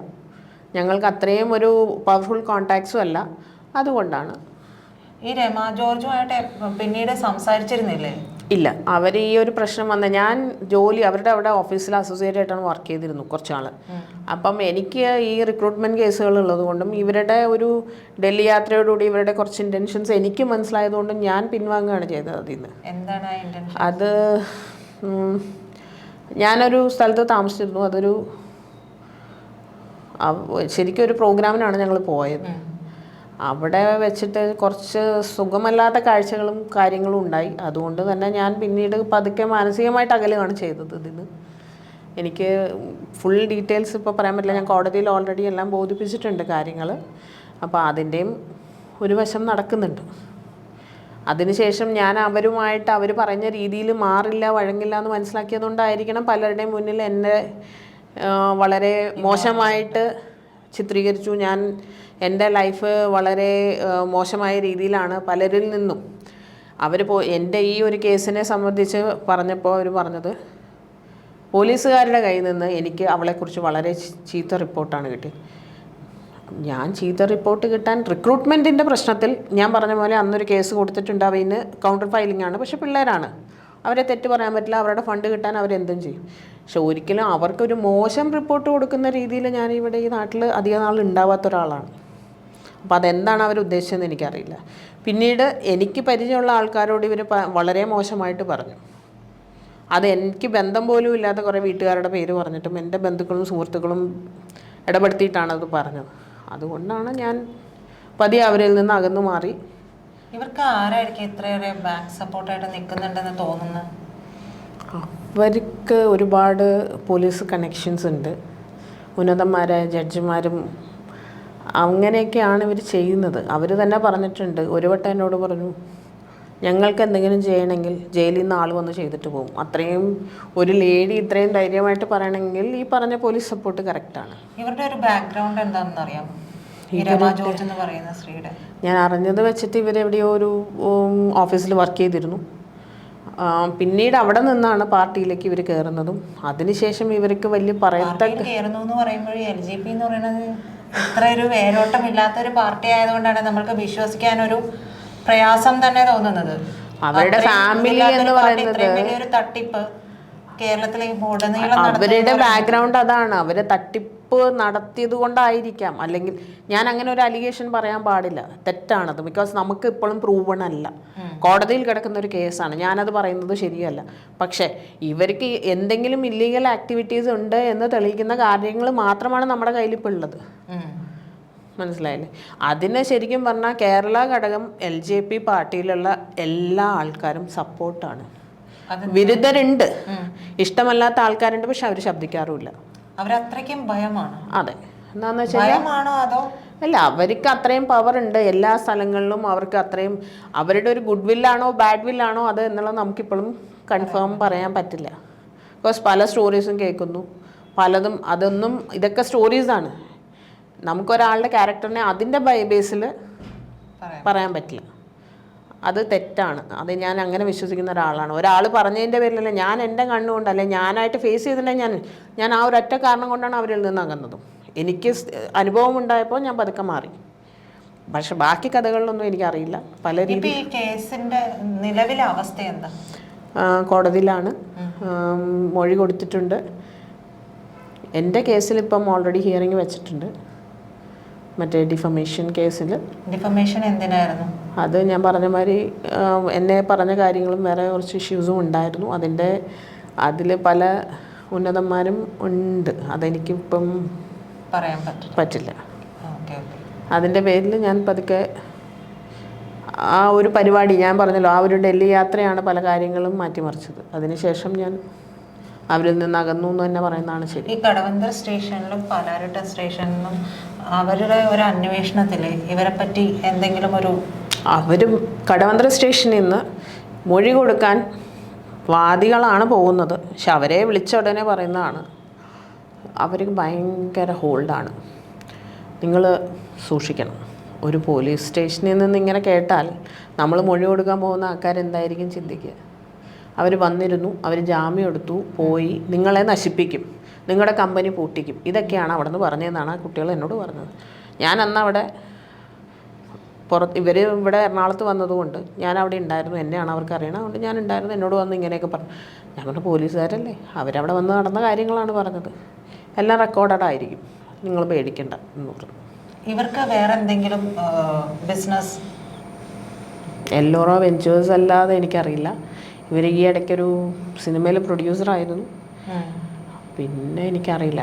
S1: ഞങ്ങൾക്ക് അത്രയും ഒരു പവർഫുൾ കോണ്ടാക്ട്സും അല്ല. അതുകൊണ്ടാണ്.
S2: ഈ രമ ജോർജുമായിട്ട് പിന്നീട് സംസാരിച്ചിരുന്നില്ലേ?
S1: ഇല്ല. അവർ ഈ ഒരു പ്രശ്നം വന്ന ഞാൻ ജോലി അവരുടെ അവിടെ ഓഫീസിൽ അസോസിയേറ്റ് ആയിട്ടാണ് വർക്ക് ചെയ്തിരുന്നു കുറച്ചാൾ അപ്പം എനിക്ക് ഈ റിക്രൂട്ട്മെന്റ് കേസുകൾ ഉള്ളത് കൊണ്ടും ഇവരുടെ ഒരു ഡൽഹി യാത്രയോടുകൂടി ഇവരുടെ കുറച്ച് ഇന്റൻഷൻസ് എനിക്ക് മനസ്സിലായതുകൊണ്ടും ഞാൻ പിൻവാങ്ങുകയാണ് ചെയ്തത് അതിൽ നിന്ന്.
S2: എന്താണ്
S1: അത് ഞാനൊരു സ്ഥലത്ത് താമസിച്ചിരുന്നു. അതൊരു ശരിക്കും ഒരു പ്രോഗ്രാമിനാണ് ഞങ്ങൾ പോയത്. അവിടെ വെച്ചിട്ട് കുറച്ച് സുഖമല്ലാത്ത കാഴ്ചകളും കാര്യങ്ങളും ഉണ്ടായി. അതുകൊണ്ട് തന്നെ ഞാൻ പിന്നീട് പതുക്കെ മാനസികമായിട്ട് അകലുകയാണ് ചെയ്തത് ഇതിന്. എനിക്ക് ഫുൾ ഡീറ്റെയിൽസ് ഇപ്പോൾ പറയാൻ പറ്റില്ല. ഞാൻ കോടതിയിൽ ഓൾറെഡി എല്ലാം ബോധിപ്പിച്ചിട്ടുണ്ട് കാര്യങ്ങൾ അപ്പോൾ അതിന്റെയും ഒരു വശം നടക്കുന്നുണ്ട്. അതിനുശേഷം ഞാൻ അവരുമായിട്ട് അവർ പറഞ്ഞ രീതിയിൽ മാറില്ല വഴങ്ങില്ല എന്ന് മനസ്സിലാക്കിയതുകൊണ്ടായിരിക്കണം പലരുടെയും മുന്നിൽ എന്നെ വളരെ മോശമായിട്ട് ചിത്രീകരിച്ചു. ഞാൻ എന്റെ ലൈഫ് വളരെ മോശമായ രീതിയിലാണ് പലരിൽ നിന്നും. അവർ പോ എന്റെ ഈ ഒരു കേസിനെ സംബന്ധിച്ച് പറഞ്ഞപ്പോൾ അവർ പറഞ്ഞത് പോലീസുകാരുടെ കയ്യിൽ നിന്ന് എനിക്ക് അവളെക്കുറിച്ച് വളരെ ചീത്ത റിപ്പോർട്ടാണ് കിട്ടിയത്. ഞാൻ ചീത്ത റിപ്പോർട്ട് കിട്ടാൻ റിക്രൂട്ട്മെന്റിന്റെ പ്രശ്നത്തിൽ ഞാൻ പറഞ്ഞ പോലെ അന്നൊരു കേസ് കൊടുത്തിട്ടുണ്ട്. അവന് കൗണ്ടർ ഫയലിംഗ് ആണ് പക്ഷെ പിള്ളേരാണ്. അവരെ തെറ്റ് പറയാൻ പറ്റില്ല അവരുടെ ഫണ്ട് കിട്ടാൻ അവരെന്തും ചെയ്യും. പക്ഷെ ഒരിക്കലും അവർക്കൊരു മോശം റിപ്പോർട്ട് കൊടുക്കുന്ന രീതിയിൽ ഇവിടെ ഈ നാട്ടിൽ അധിക നാൾ ഉണ്ടാവാത്ത ഒരാളാണ്. അപ്പോൾ അതെന്താണ് അവർ ഉദ്ദേശിച്ചതെന്ന് എനിക്കറിയില്ല. പിന്നീട് എനിക്ക് പരിചയമുള്ള ആൾക്കാരോട് ഇവർ വളരെ മോശമായിട്ട് പറഞ്ഞു. അത് എനിക്ക് ബന്ധം പോലും ഇല്ലാത്ത കുറേ വീട്ടുകാരുടെ പേര് പറഞ്ഞിട്ടും എന്റെ ബന്ധുക്കളും സുഹൃത്തുക്കളും ഇടപെടുത്തിയിട്ടാണ് അത് പറഞ്ഞത്. അതുകൊണ്ടാണ് ഞാൻ പതിയെ അവരിൽ നിന്ന് അകന്നു മാറി.
S2: ഇവർക്ക് ആരായിരിക്കും ഇത്രയേറെ ബാക്ക് സപ്പോർട്ടായിട്ട് നിൽക്കുന്നുണ്ടെന്ന് തോന്നുന്നു?
S1: അവർക്ക് ഒരുപാട് പോലീസ് കണക്ഷൻസ് ഉണ്ട്. ഉന്നതന്മാരായ ജഡ്ജിമാരും അങ്ങനെയൊക്കെയാണ് ഇവർ ചെയ്യുന്നത്. അവർ തന്നെ പറഞ്ഞിട്ടുണ്ട് ഒരു വട്ടം എന്നോട് പറഞ്ഞു ഞങ്ങൾക്ക് എന്തെങ്കിലും ചെയ്യണമെങ്കിൽ ജയിലിൽ നിന്ന് ആൾ വന്ന് ചെയ്തിട്ട് പോകും. അത്രയും ഒരു ലേഡി ഇത്രയും ധൈര്യമായിട്ട് പറയണമെങ്കിൽ ഈ പറഞ്ഞ പോലീസ് സപ്പോർട്ട് കറക്റ്റാണ്
S2: ഇവരുടെ ഒരു ബാക്ക്ഗ്രൗണ്ട് എന്താണെന്ന് അറിയാം
S1: ഞാൻ അറിഞ്ഞത് വെച്ചിട്ട് ഇവരെവിടെയോ ഒരു ഓഫീസിൽ വർക്ക് ചെയ്തിരുന്നു. പിന്നീട് അവിടെ നിന്നാണ് പാർട്ടിയിലേക്ക് ഇവർ കയറുന്നതും അതിനുശേഷം ഇവർക്ക് വലിയ പറയത്ത
S2: പാർട്ടിയിൽ എന്ന് പറയുമ്പോൾ എൽ എന്ന് പറയുന്നത് ഇത്ര ഒരു വേരോട്ടമില്ലാത്ത ഒരു പാർട്ടി ആയതുകൊണ്ടാണ് നമ്മൾക്ക് വിശ്വസിക്കാൻ ഒരു പ്രയാസം തന്നെ തോന്നുന്നത്.
S1: അവരുടെ
S2: ഫാമിലി
S1: എന്ന് പറയുന്നത്
S2: ഇത്രയും തട്ടിപ്പ് കേരളത്തിലെ
S1: അവരുടെ ബാക്ക്ഗ്രൗണ്ട് അതാണ്. അവരെ തട്ടിപ്പ് നടത്തിയത് കൊണ്ടായിരിക്കാം. അല്ലെങ്കിൽ ഞാൻ അങ്ങനെ ഒരു അലിഗേഷൻ പറയാൻ പാടില്ല. തെറ്റാണത് ബിക്കോസ് നമുക്ക് ഇപ്പോഴും പ്രൂവൺ അല്ല. കോടതിയിൽ കിടക്കുന്ന ഒരു കേസാണ്. ഞാനത് പറയുന്നത് ശരിയല്ല. പക്ഷേ ഇവർക്ക് എന്തെങ്കിലും ഇല്ലീഗൽ ആക്ടിവിറ്റീസ് ഉണ്ട് എന്ന് തെളിയിക്കുന്ന കാര്യങ്ങൾ മാത്രമാണ് നമ്മുടെ കയ്യിൽ ഇപ്പോൾ ഉള്ളത്. മനസ്സിലായില്ലേ? അതിന് ശരിക്കും പറഞ്ഞാൽ കേരള ഘടകം എൽ ജെ പി പാർട്ടിയിലുള്ള എല്ലാ ആൾക്കാരും സപ്പോർട്ടാണ് വിരുദ്ധരുണ്ട്. ഇഷ്ടമല്ലാത്ത ആൾക്കാരുണ്ട്. പക്ഷെ അവർ ശബ്ദിക്കാറുമില്ല.
S2: അവരത്രയ്ക്കും ഭയമാണ്.
S1: അതെ. എന്താന്ന് വെച്ചാൽ
S2: അതോ?
S1: അല്ല അവർക്ക് അത്രയും പവർ ഉണ്ട്. എല്ലാ സ്ഥലങ്ങളിലും അവർക്ക് അത്രയും അവരുടെ ഒരു ഗുഡ് വില്ലാണോ ബാഡ് വില്ലാണോ അത് എന്നുള്ളത് നമുക്കിപ്പോഴും കൺഫേം പറയാൻ പറ്റില്ല. ബിക്കോസ് പല സ്റ്റോറീസും കേൾക്കുന്നു. പലതും അതൊന്നും ഇതൊക്കെ സ്റ്റോറീസാണ് നമുക്കൊരാളുടെ ക്യാരക്ടറിനെ അതിന്റെ ബേസിൽ പറയാൻ പറ്റില്ല. അത് തെറ്റാണ്. അത് ഞാൻ അങ്ങനെ വിശ്വസിക്കുന്ന ഒരാളാണ്. ഒരാൾ പറഞ്ഞതിന്റെ പേരിലല്ല ഞാൻ എന്റെ കണ്ണുകൊണ്ട് അല്ലെ ഞാനായിട്ട് ഫേസ് ചെയ്തിട്ടുണ്ടെങ്കിൽ ഞാൻ ഞാൻ ആ ഒരൊറ്റ കാരണം കൊണ്ടാണ് അവരിൽ നിന്ന് അകന്നതും. എനിക്ക് അനുഭവം ഉണ്ടായപ്പോൾ ഞാൻ പതുക്കെ മാറി. പക്ഷെ ബാക്കി കഥകളിലൊന്നും എനിക്കറിയില്ല. പല രീതി
S2: കേസിന്റെ നിലവിലെ അവസ്ഥ എന്താ?
S1: കോടതിയിലാണ്. മൊഴി കൊടുത്തിട്ടുണ്ട്. എന്റെ കേസിൽ ഇപ്പം ഓൾറെഡി ഹിയറിംഗ് വെച്ചിട്ടുണ്ട്. മറ്റേ ഡിഫമേഷൻ കേസിൽ
S2: ഡിഫമേഷൻ എന്തിനായിരുന്നു?
S1: അത് ഞാൻ പറഞ്ഞ മാതിരി എന്നെ പറഞ്ഞ കാര്യങ്ങളും വേറെ കുറച്ച് ഇഷ്യൂസും ഉണ്ടായിരുന്നു. അതിന്റെ അതിൽ പല ഉന്നതന്മാരും ഉണ്ട്. അതെനിക്ക് ഇപ്പം
S2: പറയാൻ പറ്റില്ല.
S1: പറ്റില്ല. അതിന്റെ പേരിൽ ഞാൻ പതുക്കെ ആ ഒരു പരിപാടി ഞാൻ പറഞ്ഞല്ലോ ആ ഒരു ഡൽഹി യാത്രയാണ് പല കാര്യങ്ങളും മാറ്റിമറിച്ചത്. അതിനുശേഷം ഞാൻ അവരിൽ നിന്ന് അകന്നു എന്ന് തന്നെ പറയുന്നതാണ് ശരി.
S2: ഈ കടവന്തർ സ്റ്റേഷനിലും പാലാരട്ട സ്റ്റേഷനിലും അവരുടെ ഒരു അന്വേഷണത്തിൽ ഇവരെ പറ്റി എന്തെങ്കിലും ഒരു
S1: അവർ കടവന്ത്ര സ്റ്റേഷനിൽ നിന്ന് മൊഴി കൊടുക്കാൻ വാദികളാണ് പോകുന്നത്. പക്ഷെ അവരെ വിളിച്ച ഉടനെ പറയുന്നതാണ്. അവർ ഭയങ്കര ഹോൾഡാണ്. നിങ്ങൾ സൂക്ഷിക്കണം. ഒരു പോലീസ് സ്റ്റേഷനിൽ നിന്ന് ഇങ്ങനെ കേട്ടാൽ നമ്മൾ മൊഴി കൊടുക്കാൻ പോകുന്ന ആൾക്കാരെന്തായിരിക്കും ചിന്തിക്കുക? അവർ വന്നിരുന്നു അവർ ജാമ്യം എടുത്തു പോയി. നിങ്ങളെ നശിപ്പിക്കും. നിങ്ങളുടെ കമ്പനി പൂട്ടിക്കും. ഇതൊക്കെയാണ് അവിടെ നിന്ന് പറഞ്ഞതെന്നാണ് ആ കുട്ടികൾ എന്നോട് പറഞ്ഞത്. ഞാൻ അന്ന് അവിടെ പുറത്ത് ഇവർ ഇവിടെ എറണാകുളത്ത് വന്നതുകൊണ്ട് ഞാൻ അവിടെ ഉണ്ടായിരുന്നു. എന്നെയാണ് അവർക്ക് അറിയണം അതുകൊണ്ട് ഞാൻ ഉണ്ടായിരുന്നു. എന്നോട് വന്ന് ഇങ്ങനെയൊക്കെ പറഞ്ഞു. ഞാൻ പറഞ്ഞു പോലീസുകാരല്ലേ? അവരവിടെ വന്ന് നടന്ന കാര്യങ്ങളാണ് പറഞ്ഞത്. എല്ലാം റെക്കോർഡഡ് ആയിരിക്കും. നിങ്ങൾ പേടിക്കണ്ട. എന്ന് പറഞ്ഞു.
S2: ഇവർക്ക് വേറെ എന്തെങ്കിലും ബിസിനസ്
S1: എല്ലോറോ വെഞ്ചേഴ്സ് അല്ലാതെ എനിക്കറിയില്ല. ഇവർ ഈ ഇടയ്ക്കൊരു സിനിമയിൽ പ്രൊഡ്യൂസറായിരുന്നു പിന്നെ എനിക്കറിയില്ല.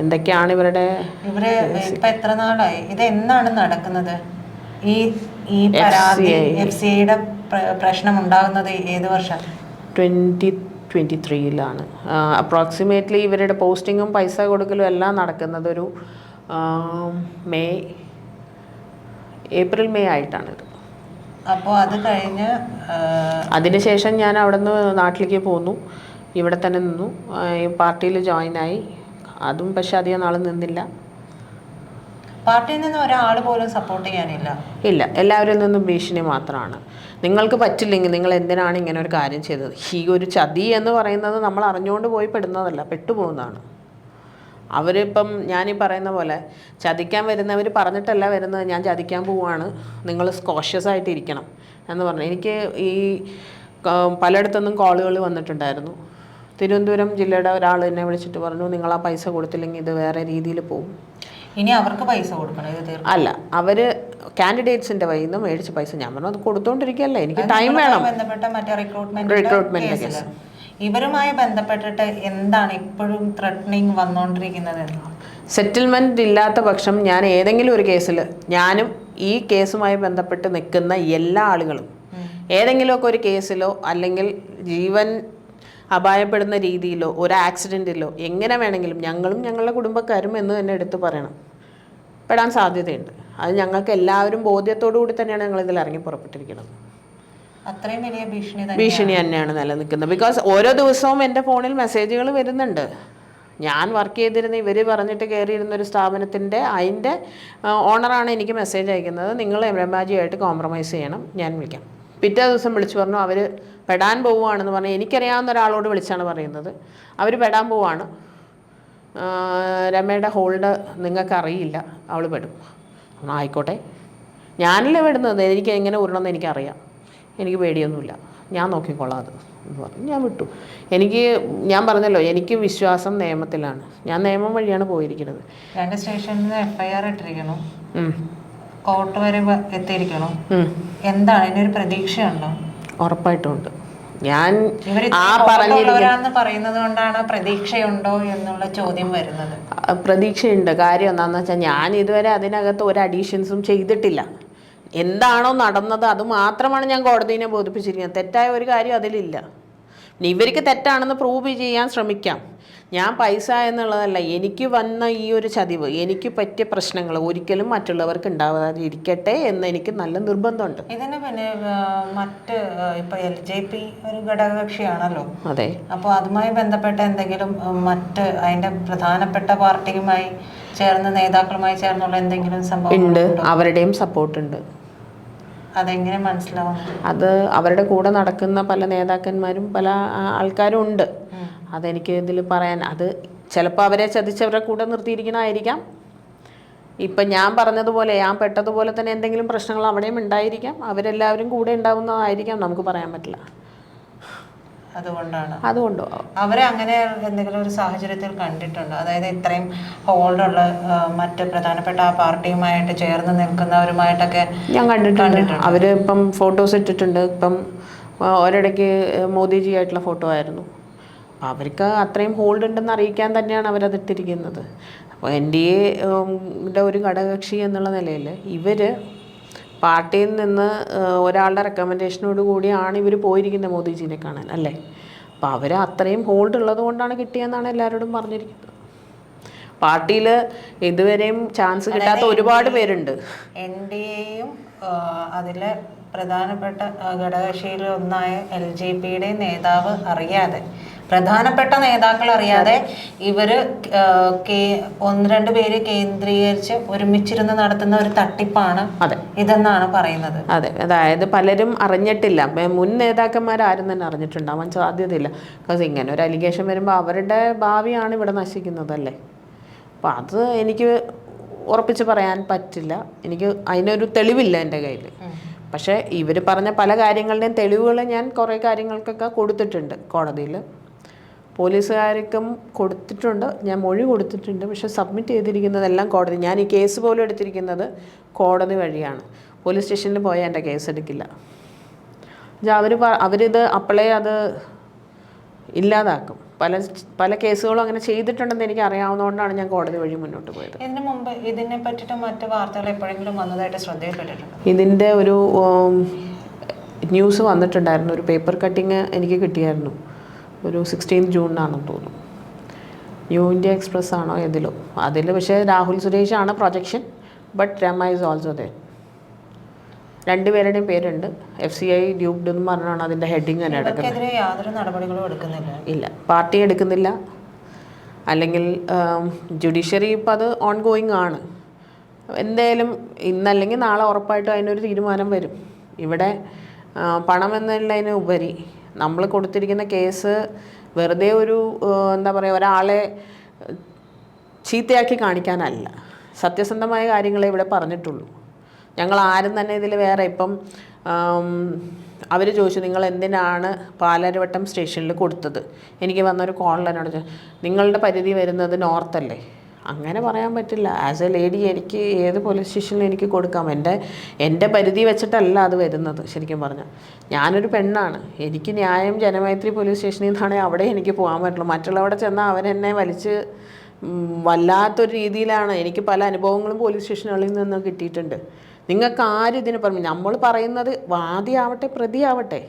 S1: എന്തൊക്കെയാണ് ഇവരുടെ
S2: ഇവർ ഇപ്പൊ എത്ര നാളായി? ഇത് എന്നാണ് നടക്കുന്നത്? ഈ ഈ പരാതി എഫ് സി ഐയുടെ പ്രശ്നം ഉണ്ടാകുന്നത് ഏത് വർഷം?
S1: Twenty twenty ത്രീയിലാണ്. അപ്രോക്സിമേറ്റ്ലി ഇവരുടെ പോസ്റ്റിങ്ങും പൈസ കൊടുക്കലും എല്ലാം നടക്കുന്നത് ഒരു മെയ് ഏപ്രിൽ മെയ് ആയിട്ടാണിത്.
S2: അപ്പോൾ അത് കഴിഞ്ഞ്
S1: അതിനുശേഷം ഞാൻ അവിടെ നിന്ന് നാട്ടിലേക്ക് പോന്നു. ഇവിടെ തന്നെ നിന്നു. പാർട്ടിയിൽ ജോയിൻ ആയി. അതും പക്ഷെ അധികം നാൾ നിന്നില്ല.
S2: പാർട്ടിയിൽ നിന്ന് ഒരാൾ പോലും സപ്പോർട്ട് ചെയ്യാനില്ല.
S1: ഇല്ല എല്ലാവരിൽ നിന്നും ഭീഷണി മാത്രമാണ്. നിങ്ങൾക്ക് പറ്റില്ലെങ്കിൽ നിങ്ങൾ എന്തിനാണ് ഇങ്ങനെ ഒരു കാര്യം ചെയ്തത്? ഈ ഒരു ചതി എന്ന് പറയുന്നത് നമ്മൾ അറിഞ്ഞുകൊണ്ട് പോയി പെടുന്നതല്ല പെട്ടുപോകുന്നതാണ് അവരിപ്പം ഞാനീ പറയുന്ന പോലെ ചതിക്കാൻ വരുന്നവർ പറഞ്ഞിട്ടല്ല വരുന്നത് ഞാൻ ചതിക്കാൻ പോവുകയാണ് നിങ്ങൾ കോഷ്യസ് ആയിട്ട് ഇരിക്കണം എന്ന് പറഞ്ഞു. എനിക്ക് ഈ പലയിടത്തുനിന്നും കോളുകൾ വന്നിട്ടുണ്ടായിരുന്നു. തിരുവനന്തപുരം ജില്ലയുടെ ഒരാൾ എന്നെ വിളിച്ചിട്ട് പറഞ്ഞു നിങ്ങൾ ആ പൈസ കൊടുത്തില്ലെങ്കിൽ ഇത് വേറെ രീതിയിൽ പോകും
S2: ഇനി അവർക്ക് പൈസ കൊടുക്കണം ഇത്
S1: അല്ല അവർ കാൻഡിഡേറ്റ്സിന്റെ കയ്യിൽ നിന്ന് മേടിച്ച പൈസ ഞാൻ പറഞ്ഞു അത് കൊടുത്തോണ്ടിരിക്കുകയല്ല എനിക്ക് ടൈം വേണം.
S2: റിക്രൂട്ട്മെന്റ് കേസിൽ ഇവരുമായി ബന്ധപ്പെട്ടിട്ട് എന്താണ് ഇപ്പോഴും ത്രെട്ടനിങ് വന്നുകൊണ്ടിരിക്കുന്നത്
S1: സെറ്റിൽമെന്റ് ഇല്ലാത്ത പക്ഷം ഞാൻ ഏതെങ്കിലും ഒരു കേസിൽ ഞാനും ഈ കേസുമായി ബന്ധപ്പെട്ട് നിൽക്കുന്ന എല്ലാ ആളുകളും ഏതെങ്കിലുമൊക്കെ ഒരു കേസിലോ അല്ലെങ്കിൽ ജീവൻ അപായപ്പെടുന്ന രീതിയിലോ ഒരു ആക്സിഡന്റിലോ എങ്ങനെ വേണമെങ്കിലും ഞങ്ങളും ഞങ്ങളുടെ കുടുംബക്കാരും എന്ന് തന്നെ എടുത്തു പറയണം. പെടാൻ സാധ്യതയുണ്ട്. അത് ഞങ്ങൾക്ക് എല്ലാവരും ബോധ്യത്തോടു കൂടി തന്നെയാണ് ഞങ്ങൾ ഇതിൽ ഇറങ്ങി പുറപ്പെട്ടിരിക്കുന്നത്.
S2: ഭീഷണി തന്നെ
S1: ഭീഷണി തന്നെയാണ് നിലനിൽക്കുന്നത്. ബിക്കോസ് ഓരോ ദിവസവും എന്റെ ഫോണിൽ മെസ്സേജുകൾ വരുന്നുണ്ട്. ഞാൻ വർക്ക് ചെയ്തിരുന്ന ഇവർ പറഞ്ഞിട്ട് കയറിയിരുന്ന ഒരു സ്ഥാപനത്തിന്റെ അതിന്റെ ഓണറാണ് എനിക്ക് മെസ്സേജ് അയക്കുന്നത്. നിങ്ങൾ എംബാജിയായിട്ട് കോംപ്രമൈസ് ചെയ്യണം. ഞാൻ വിളിക്കാം. പിറ്റേ ദിവസം വിളിച്ചു പറഞ്ഞു അവർ പെടാൻ പോവുകയാണെന്ന് പറഞ്ഞു എനിക്കറിയാവുന്ന ഒരാളോട് വിളിച്ചാണ് പറയുന്നത്. അവർ പെടാൻ ആ, രമയുടെ ഹോൾഡ് നിങ്ങൾക്കറിയില്ല. അവൾ പെടും. ആയിക്കോട്ടെ. ഞാനല്ലേ വിടുന്നത് എനിക്ക് എങ്ങനെ ഉരുണമെന്ന് എനിക്കറിയാം. എനിക്ക് പേടിയൊന്നുമില്ല. ഞാൻ നോക്കിക്കോളാം അത് എന്ന് പറഞ്ഞു. ഞാൻ വിട്ടു. എനിക്ക് ഞാൻ പറഞ്ഞല്ലോ എനിക്ക് വിശ്വാസം നിയമത്തിലാണ്. ഞാൻ നിയമം വഴിയാണ് പോയിരിക്കുന്നത്.
S2: രണ്ട് സ്റ്റേഷനിൽ എഫ്ഐആർ ഇട്ടിരിക്കണം
S1: ഉം.
S2: കോർട്ട് വരെ എത്തിയിരിക്കണം എന്താണ് ഇതിനൊരു പ്രതീക്ഷയുണ്ടോ?
S1: ഉറപ്പായിട്ടുമുണ്ട്. ഞാൻ ആ
S2: പറയുന്നത് കൊണ്ടാണ് പ്രതീക്ഷയുണ്ടോ എന്നുള്ള ചോദ്യം വരുന്നത്.
S1: പ്രതീക്ഷയുണ്ട്. കാര്യം എന്താണെന്ന് വെച്ചാൽ ഞാൻ ഇതുവരെ അതിനകത്ത് ഒരു അഡീഷൻസും ചെയ്തിട്ടില്ല. എന്താണോ നടന്നത് അത് മാത്രമാണ് ഞാൻ കോടതിനെ ബോധിപ്പിച്ചിരിക്കുന്നത്. തെറ്റായ ഒരു കാര്യം അതിലില്ല. ഇവർക്ക് തെറ്റാണെന്ന് പ്രൂവ് ചെയ്യാൻ ശ്രമിക്കാം. ഞാൻ പൈസ എന്നുള്ളതല്ല എനിക്ക് വന്ന ഈ ഒരു ചതിവ് എനിക്ക് പറ്റിയ പ്രശ്നങ്ങൾ ഒരിക്കലും മറ്റുള്ളവർക്ക് ഉണ്ടാവാതെ ഇരിക്കട്ടെ എന്ന് എനിക്ക് നല്ല നിർബന്ധമുണ്ട്.
S2: ഇതിന് പിന്നെ മറ്റ് ഇപ്പൊ എൽ ജെ പി ഒരു ഘടകകക്ഷിയാണല്ലോ.
S1: അതെ.
S2: അപ്പോൾ അതുമായി ബന്ധപ്പെട്ട എന്തെങ്കിലും മറ്റ് അതിന്റെ പ്രധാനപ്പെട്ട പാർട്ടിയുമായി ചേർന്ന് നേതാക്കളുമായി ചേർന്നുള്ള എന്തെങ്കിലും സംഭവം
S1: ഉണ്ട്. അവരുടെയും സപ്പോർട്ടുണ്ട്
S2: അതെങ്ങനെ മനസ്സിലാവും?
S1: അത് അവരുടെ കൂടെ നടക്കുന്ന പല നേതാക്കന്മാരും പല ആൾക്കാരും ഉണ്ട്. അതെനിക്ക് ഇതിൽ പറയാൻ അത് ചിലപ്പോൾ അവരെ ചതിച്ചവരുടെ കൂടെ നിർത്തിയിരിക്കണമായിരിക്കാം. ഇപ്പം ഞാൻ പറഞ്ഞതുപോലെ ഞാൻ പെട്ടതുപോലെ തന്നെ എന്തെങ്കിലും പ്രശ്നങ്ങൾ അവിടെയും ഉണ്ടായിരിക്കാം. അവരെല്ലാവരും കൂടെ ഉണ്ടാവുന്നതായിരിക്കാം നമുക്ക് പറയാൻ പറ്റില്ല.
S2: അതുകൊണ്ടാണ്.
S1: അതുകൊണ്ടോ?
S2: അവരെ അങ്ങനെ എന്തെങ്കിലും ഒരു സാഹചര്യത്തിൽ കണ്ടിട്ടുണ്ട്. അതായത് ഇത്രയും ഹോൾഡുള്ള മറ്റ് പ്രധാനപ്പെട്ട ആ പാർട്ടിയുമായിട്ട് ചേർന്ന് നിൽക്കുന്നവരുമായിട്ടൊക്കെ
S1: ഞാൻ കണ്ടിട്ടുണ്ട്. അവർ ഇപ്പം ഫോട്ടോസ് ഇട്ടിട്ടുണ്ട്. ഇപ്പം ഒരിടയ്ക്ക് മോദിജി ആയിട്ടുള്ള ഫോട്ടോ ആയിരുന്നു. അപ്പോൾ അവർക്ക് അത്രയും ഹോൾഡ് ഉണ്ടെന്ന് അറിയിക്കാൻ തന്നെയാണ് അവരത് ഇട്ടിരിക്കുന്നത്. അപ്പോൾ എൻ ഡി എ ഒരു ഘടകകക്ഷി എന്നുള്ള നിലയിൽ ഇവർ പാർട്ടിയിൽ നിന്ന് ഒരാളുടെ റെക്കമെൻഡേഷനോട് കൂടിയാണ് ഇവർ പോയിരിക്കുന്നത് മോദിജിനെ കാണാൻ അല്ലേ? അപ്പോൾ അവർ അത്രയും ഹോൾഡ് ഉള്ളത് കൊണ്ടാണ് കിട്ടിയെന്നാണ് എല്ലാവരോടും പറഞ്ഞിരിക്കുന്നത്. പാർട്ടിയിൽ ഇതുവരെയും ചാൻസ് കിട്ടാത്ത ഒരുപാട് പേരുണ്ട്.
S2: എൻ ഡി എയും അതിലെ പ്രധാനപ്പെട്ട ഘടകകക്ഷിയിൽ ഒന്നായ എൽ ജെ പിയുടെ നേതാവ് അറിയാതെ പ്രധാനപ്പെട്ട നേതാക്കൾ അറിയാതെ ഇവർ ആ, ഒന്ന് രണ്ട് പേര് കേന്ദ്രീകരിച്ച് ഒരുമിച്ചിരുന്ന് നടത്തുന്ന ഒരു തട്ടിപ്പാണ്
S1: അതെ.
S2: ഇതെന്നാണ് പറയുന്നത്.
S1: അതെ. അതായത് പലരും അറിഞ്ഞിട്ടില്ല. മുൻ നേതാക്കന്മാർ ആരും തന്നെ അറിഞ്ഞിട്ടുണ്ടാവാൻ സാധ്യതയില്ല. ബിക്കോസ് ഇങ്ങനെ ഒരു അലിഗേഷൻ വരുമ്പോൾ അവരുടെ ഭാവിയാണ് ഇവിടെ നശിക്കുന്നതല്ലേ? അപ്പോൾ അത് എനിക്ക് ഉറപ്പിച്ച് പറയാൻ പറ്റില്ല. എനിക്ക് അതിനൊരു തെളിവില്ല എന്റെ കയ്യിൽ പക്ഷേ ഇവർ പറഞ്ഞ പല കാര്യങ്ങളുടെയും തെളിവുകൾ ഞാൻ കുറേ കാര്യങ്ങൾക്കൊക്കെ കൊടുത്തിട്ടുണ്ട് കോടതിയിൽ പോലീസുകാർക്കും കൊടുത്തിട്ടുണ്ട് ഞാൻ മൊഴി കൊടുത്തിട്ടുണ്ട് പക്ഷെ സബ്മിറ്റ് ചെയ്തിരിക്കുന്നതെല്ലാം കോടതി. ഞാൻ ഈ കേസ് പോലും എടുത്തിരിക്കുന്നത് കോടതി വഴിയാണ്. പോലീസ് സ്റ്റേഷനിൽ പോയാൽ എന്റെ കേസ് എടുക്കില്ല. അവർ അവരിത് അപ്പോളേ അത് ഇല്ലാതാക്കും. പല പല കേസുകളും അങ്ങനെ ചെയ്തിട്ടുണ്ടെന്ന് എനിക്ക് അറിയാവുന്നതുകൊണ്ടാണ് ഞാൻ കോടതി വഴി മുന്നോട്ട് പോയത്.
S2: ഇതിനു മുമ്പ് ഇതിനെ പറ്റിയിട്ട് മറ്റു വാർത്തകൾ എപ്പോഴെങ്കിലും വന്നതായിട്ട് ശ്രദ്ധയിൽപ്പെട്ടിട്ടുണ്ട്?
S1: ഇതിന്റെ ഒരു ന്യൂസ് വന്നിട്ടുണ്ടായിരുന്നു. ഒരു പേപ്പർ കട്ടിങ് എനിക്ക് കിട്ടിയായിരുന്നു. ഒരു സിക്സ്റ്റീൻ ജൂണിനാണെന്ന് തോന്നുന്നു. ന്യൂ ഇന്ത്യ എക്സ്പ്രസ് ആണോ ഏതിലോ. അതിൽ പക്ഷേ രാഹുൽ സുരേഷ് ആണ് projection but Rama is also they രണ്ടുപേരുടെയും പേരുണ്ട്. എഫ് സി ഐ ഡ്യൂബ്ഡ് എന്ന് പറഞ്ഞാണ് അതിന്റെ ഹെഡിങ് തന്നെ എടുക്കുന്നത്
S2: ഇവർക്കെതിരെ യാതൊരു നടപടികളും എടുക്കുന്നില്ല.
S1: ഇല്ല. പാർട്ടി എടുക്കുന്നില്ല. അല്ലെങ്കിൽ ജുഡീഷ്യറി ഇപ്പം അത് ഓൺ ഗോയിങ് ആണ്. എന്തായാലും ഇന്നല്ലെങ്കിൽ നാളെ ഉറപ്പായിട്ടും അതിനൊരു തീരുമാനം വരും. ഇവിടെ പണം എന്നുള്ളതിന് ഉപരി നമ്മൾ കൊടുത്തിരിക്കുന്ന കേസ് വെറുതെ ഒരു എന്താ പറയുക ഒരാളെ ചീത്തയാക്കി കാണിക്കാനല്ല. സത്യസന്ധമായ കാര്യങ്ങളെ ഇവിടെ പറഞ്ഞിട്ടുള്ളൂ. ഞങ്ങൾ ആരും തന്നെ ഇതിൽ വേറെ ഇപ്പം അവർ ചോദിച്ചു നിങ്ങൾ എന്തിനാണ് പാലാരിവട്ടം സ്റ്റേഷനിൽ കൊടുത്തത്? എനിക്ക് വന്നൊരു ചോദിച്ചു നിങ്ങളുടെ പരിധി വരുന്നത് നോർത്തല്ലേ അങ്ങനെ പറയാൻ പറ്റില്ല. ആസ് എ ലേഡി എനിക്ക് ഏത് പോലീസ് സ്റ്റേഷനിൽ എനിക്ക് കൊടുക്കാം. എന്റെ എന്റെ പരിധി വെച്ചിട്ടല്ല അത് വരുന്നത് ശരിക്കും പറഞ്ഞാൽ ഞാനൊരു പെണ്ണാണ്. എനിക്ക് ന്യായം ജനമൈത്രി പോലീസ് സ്റ്റേഷനിൽ നിന്നാണെങ്കിൽ അവിടെ എനിക്ക് പോകാൻ പറ്റുള്ളൂ. മറ്റുള്ളവിടെ ചെന്നാൽ അവരെന്നെ വലിച്ച് വല്ലാത്തൊരു രീതിയിലാണ്. എനിക്ക് പല അനുഭവങ്ങളും പോലീസ് സ്റ്റേഷനുകളിൽ നിന്ന് കിട്ടിയിട്ടുണ്ട്. നിങ്ങൾക്ക് ആരും ഇതിന് പറഞ്ഞു നമ്മൾ പറയുന്നത് വാദിയാവട്ടെ പ്രതിയാവട്ടെ.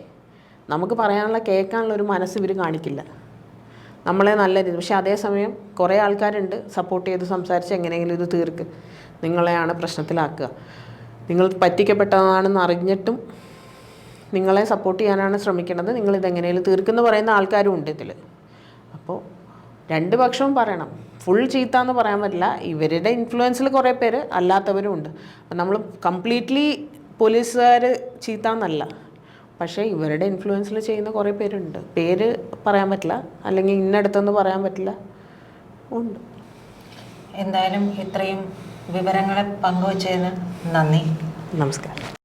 S1: നമുക്ക് പറയാനുള്ള കേൾക്കാനുള്ള ഒരു മനസ്സ് ഇവർ കാണിക്കില്ല. നമ്മളെ നല്ല രീതി പക്ഷേ അതേസമയം കുറേ ആൾക്കാരുണ്ട് സപ്പോർട്ട് ചെയ്ത് സംസാരിച്ച് എങ്ങനെയെങ്കിലും ഇത് തീർക്ക് നിങ്ങളെയാണ് പ്രശ്നത്തിലാക്കുക. നിങ്ങൾ പറ്റിക്കപ്പെട്ടതാണെന്ന് അറിഞ്ഞിട്ടും നിങ്ങളെ സപ്പോർട്ട് ചെയ്യാനാണ് ശ്രമിക്കുന്നത് നിങ്ങൾ തീർക്കുന്നു പറയുന്ന ആൾക്കാരും ഉണ്ട് ഇതിൽ രണ്ട് പക്ഷവും പറയണം. ഫുൾ ചീത്ത എന്ന് പറയാൻ പറ്റില്ല. ഇവരുടെ ഇൻഫ്ലുവൻസിൽ കുറേ പേര് അല്ലാത്തവരും ഉണ്ട്. അപ്പം നമ്മൾ കംപ്ലീറ്റ്ലി പോലീസുകാർ ചീത്ത എന്നല്ല പക്ഷേ ഇവരുടെ ഇൻഫ്ലുവൻസിൽ ചെയ്യുന്ന കുറേ പേരുണ്ട്. പേര് പറയാൻ പറ്റില്ല. അല്ലെങ്കിൽ ഇന്നടുത്തെന്ന് പറയാൻ പറ്റില്ല. ഉണ്ട്.
S2: എന്തായാലും ഇത്രയും വിവരങ്ങളെ പങ്കുവച്ചതിന് നന്ദി.
S1: നമസ്കാരം.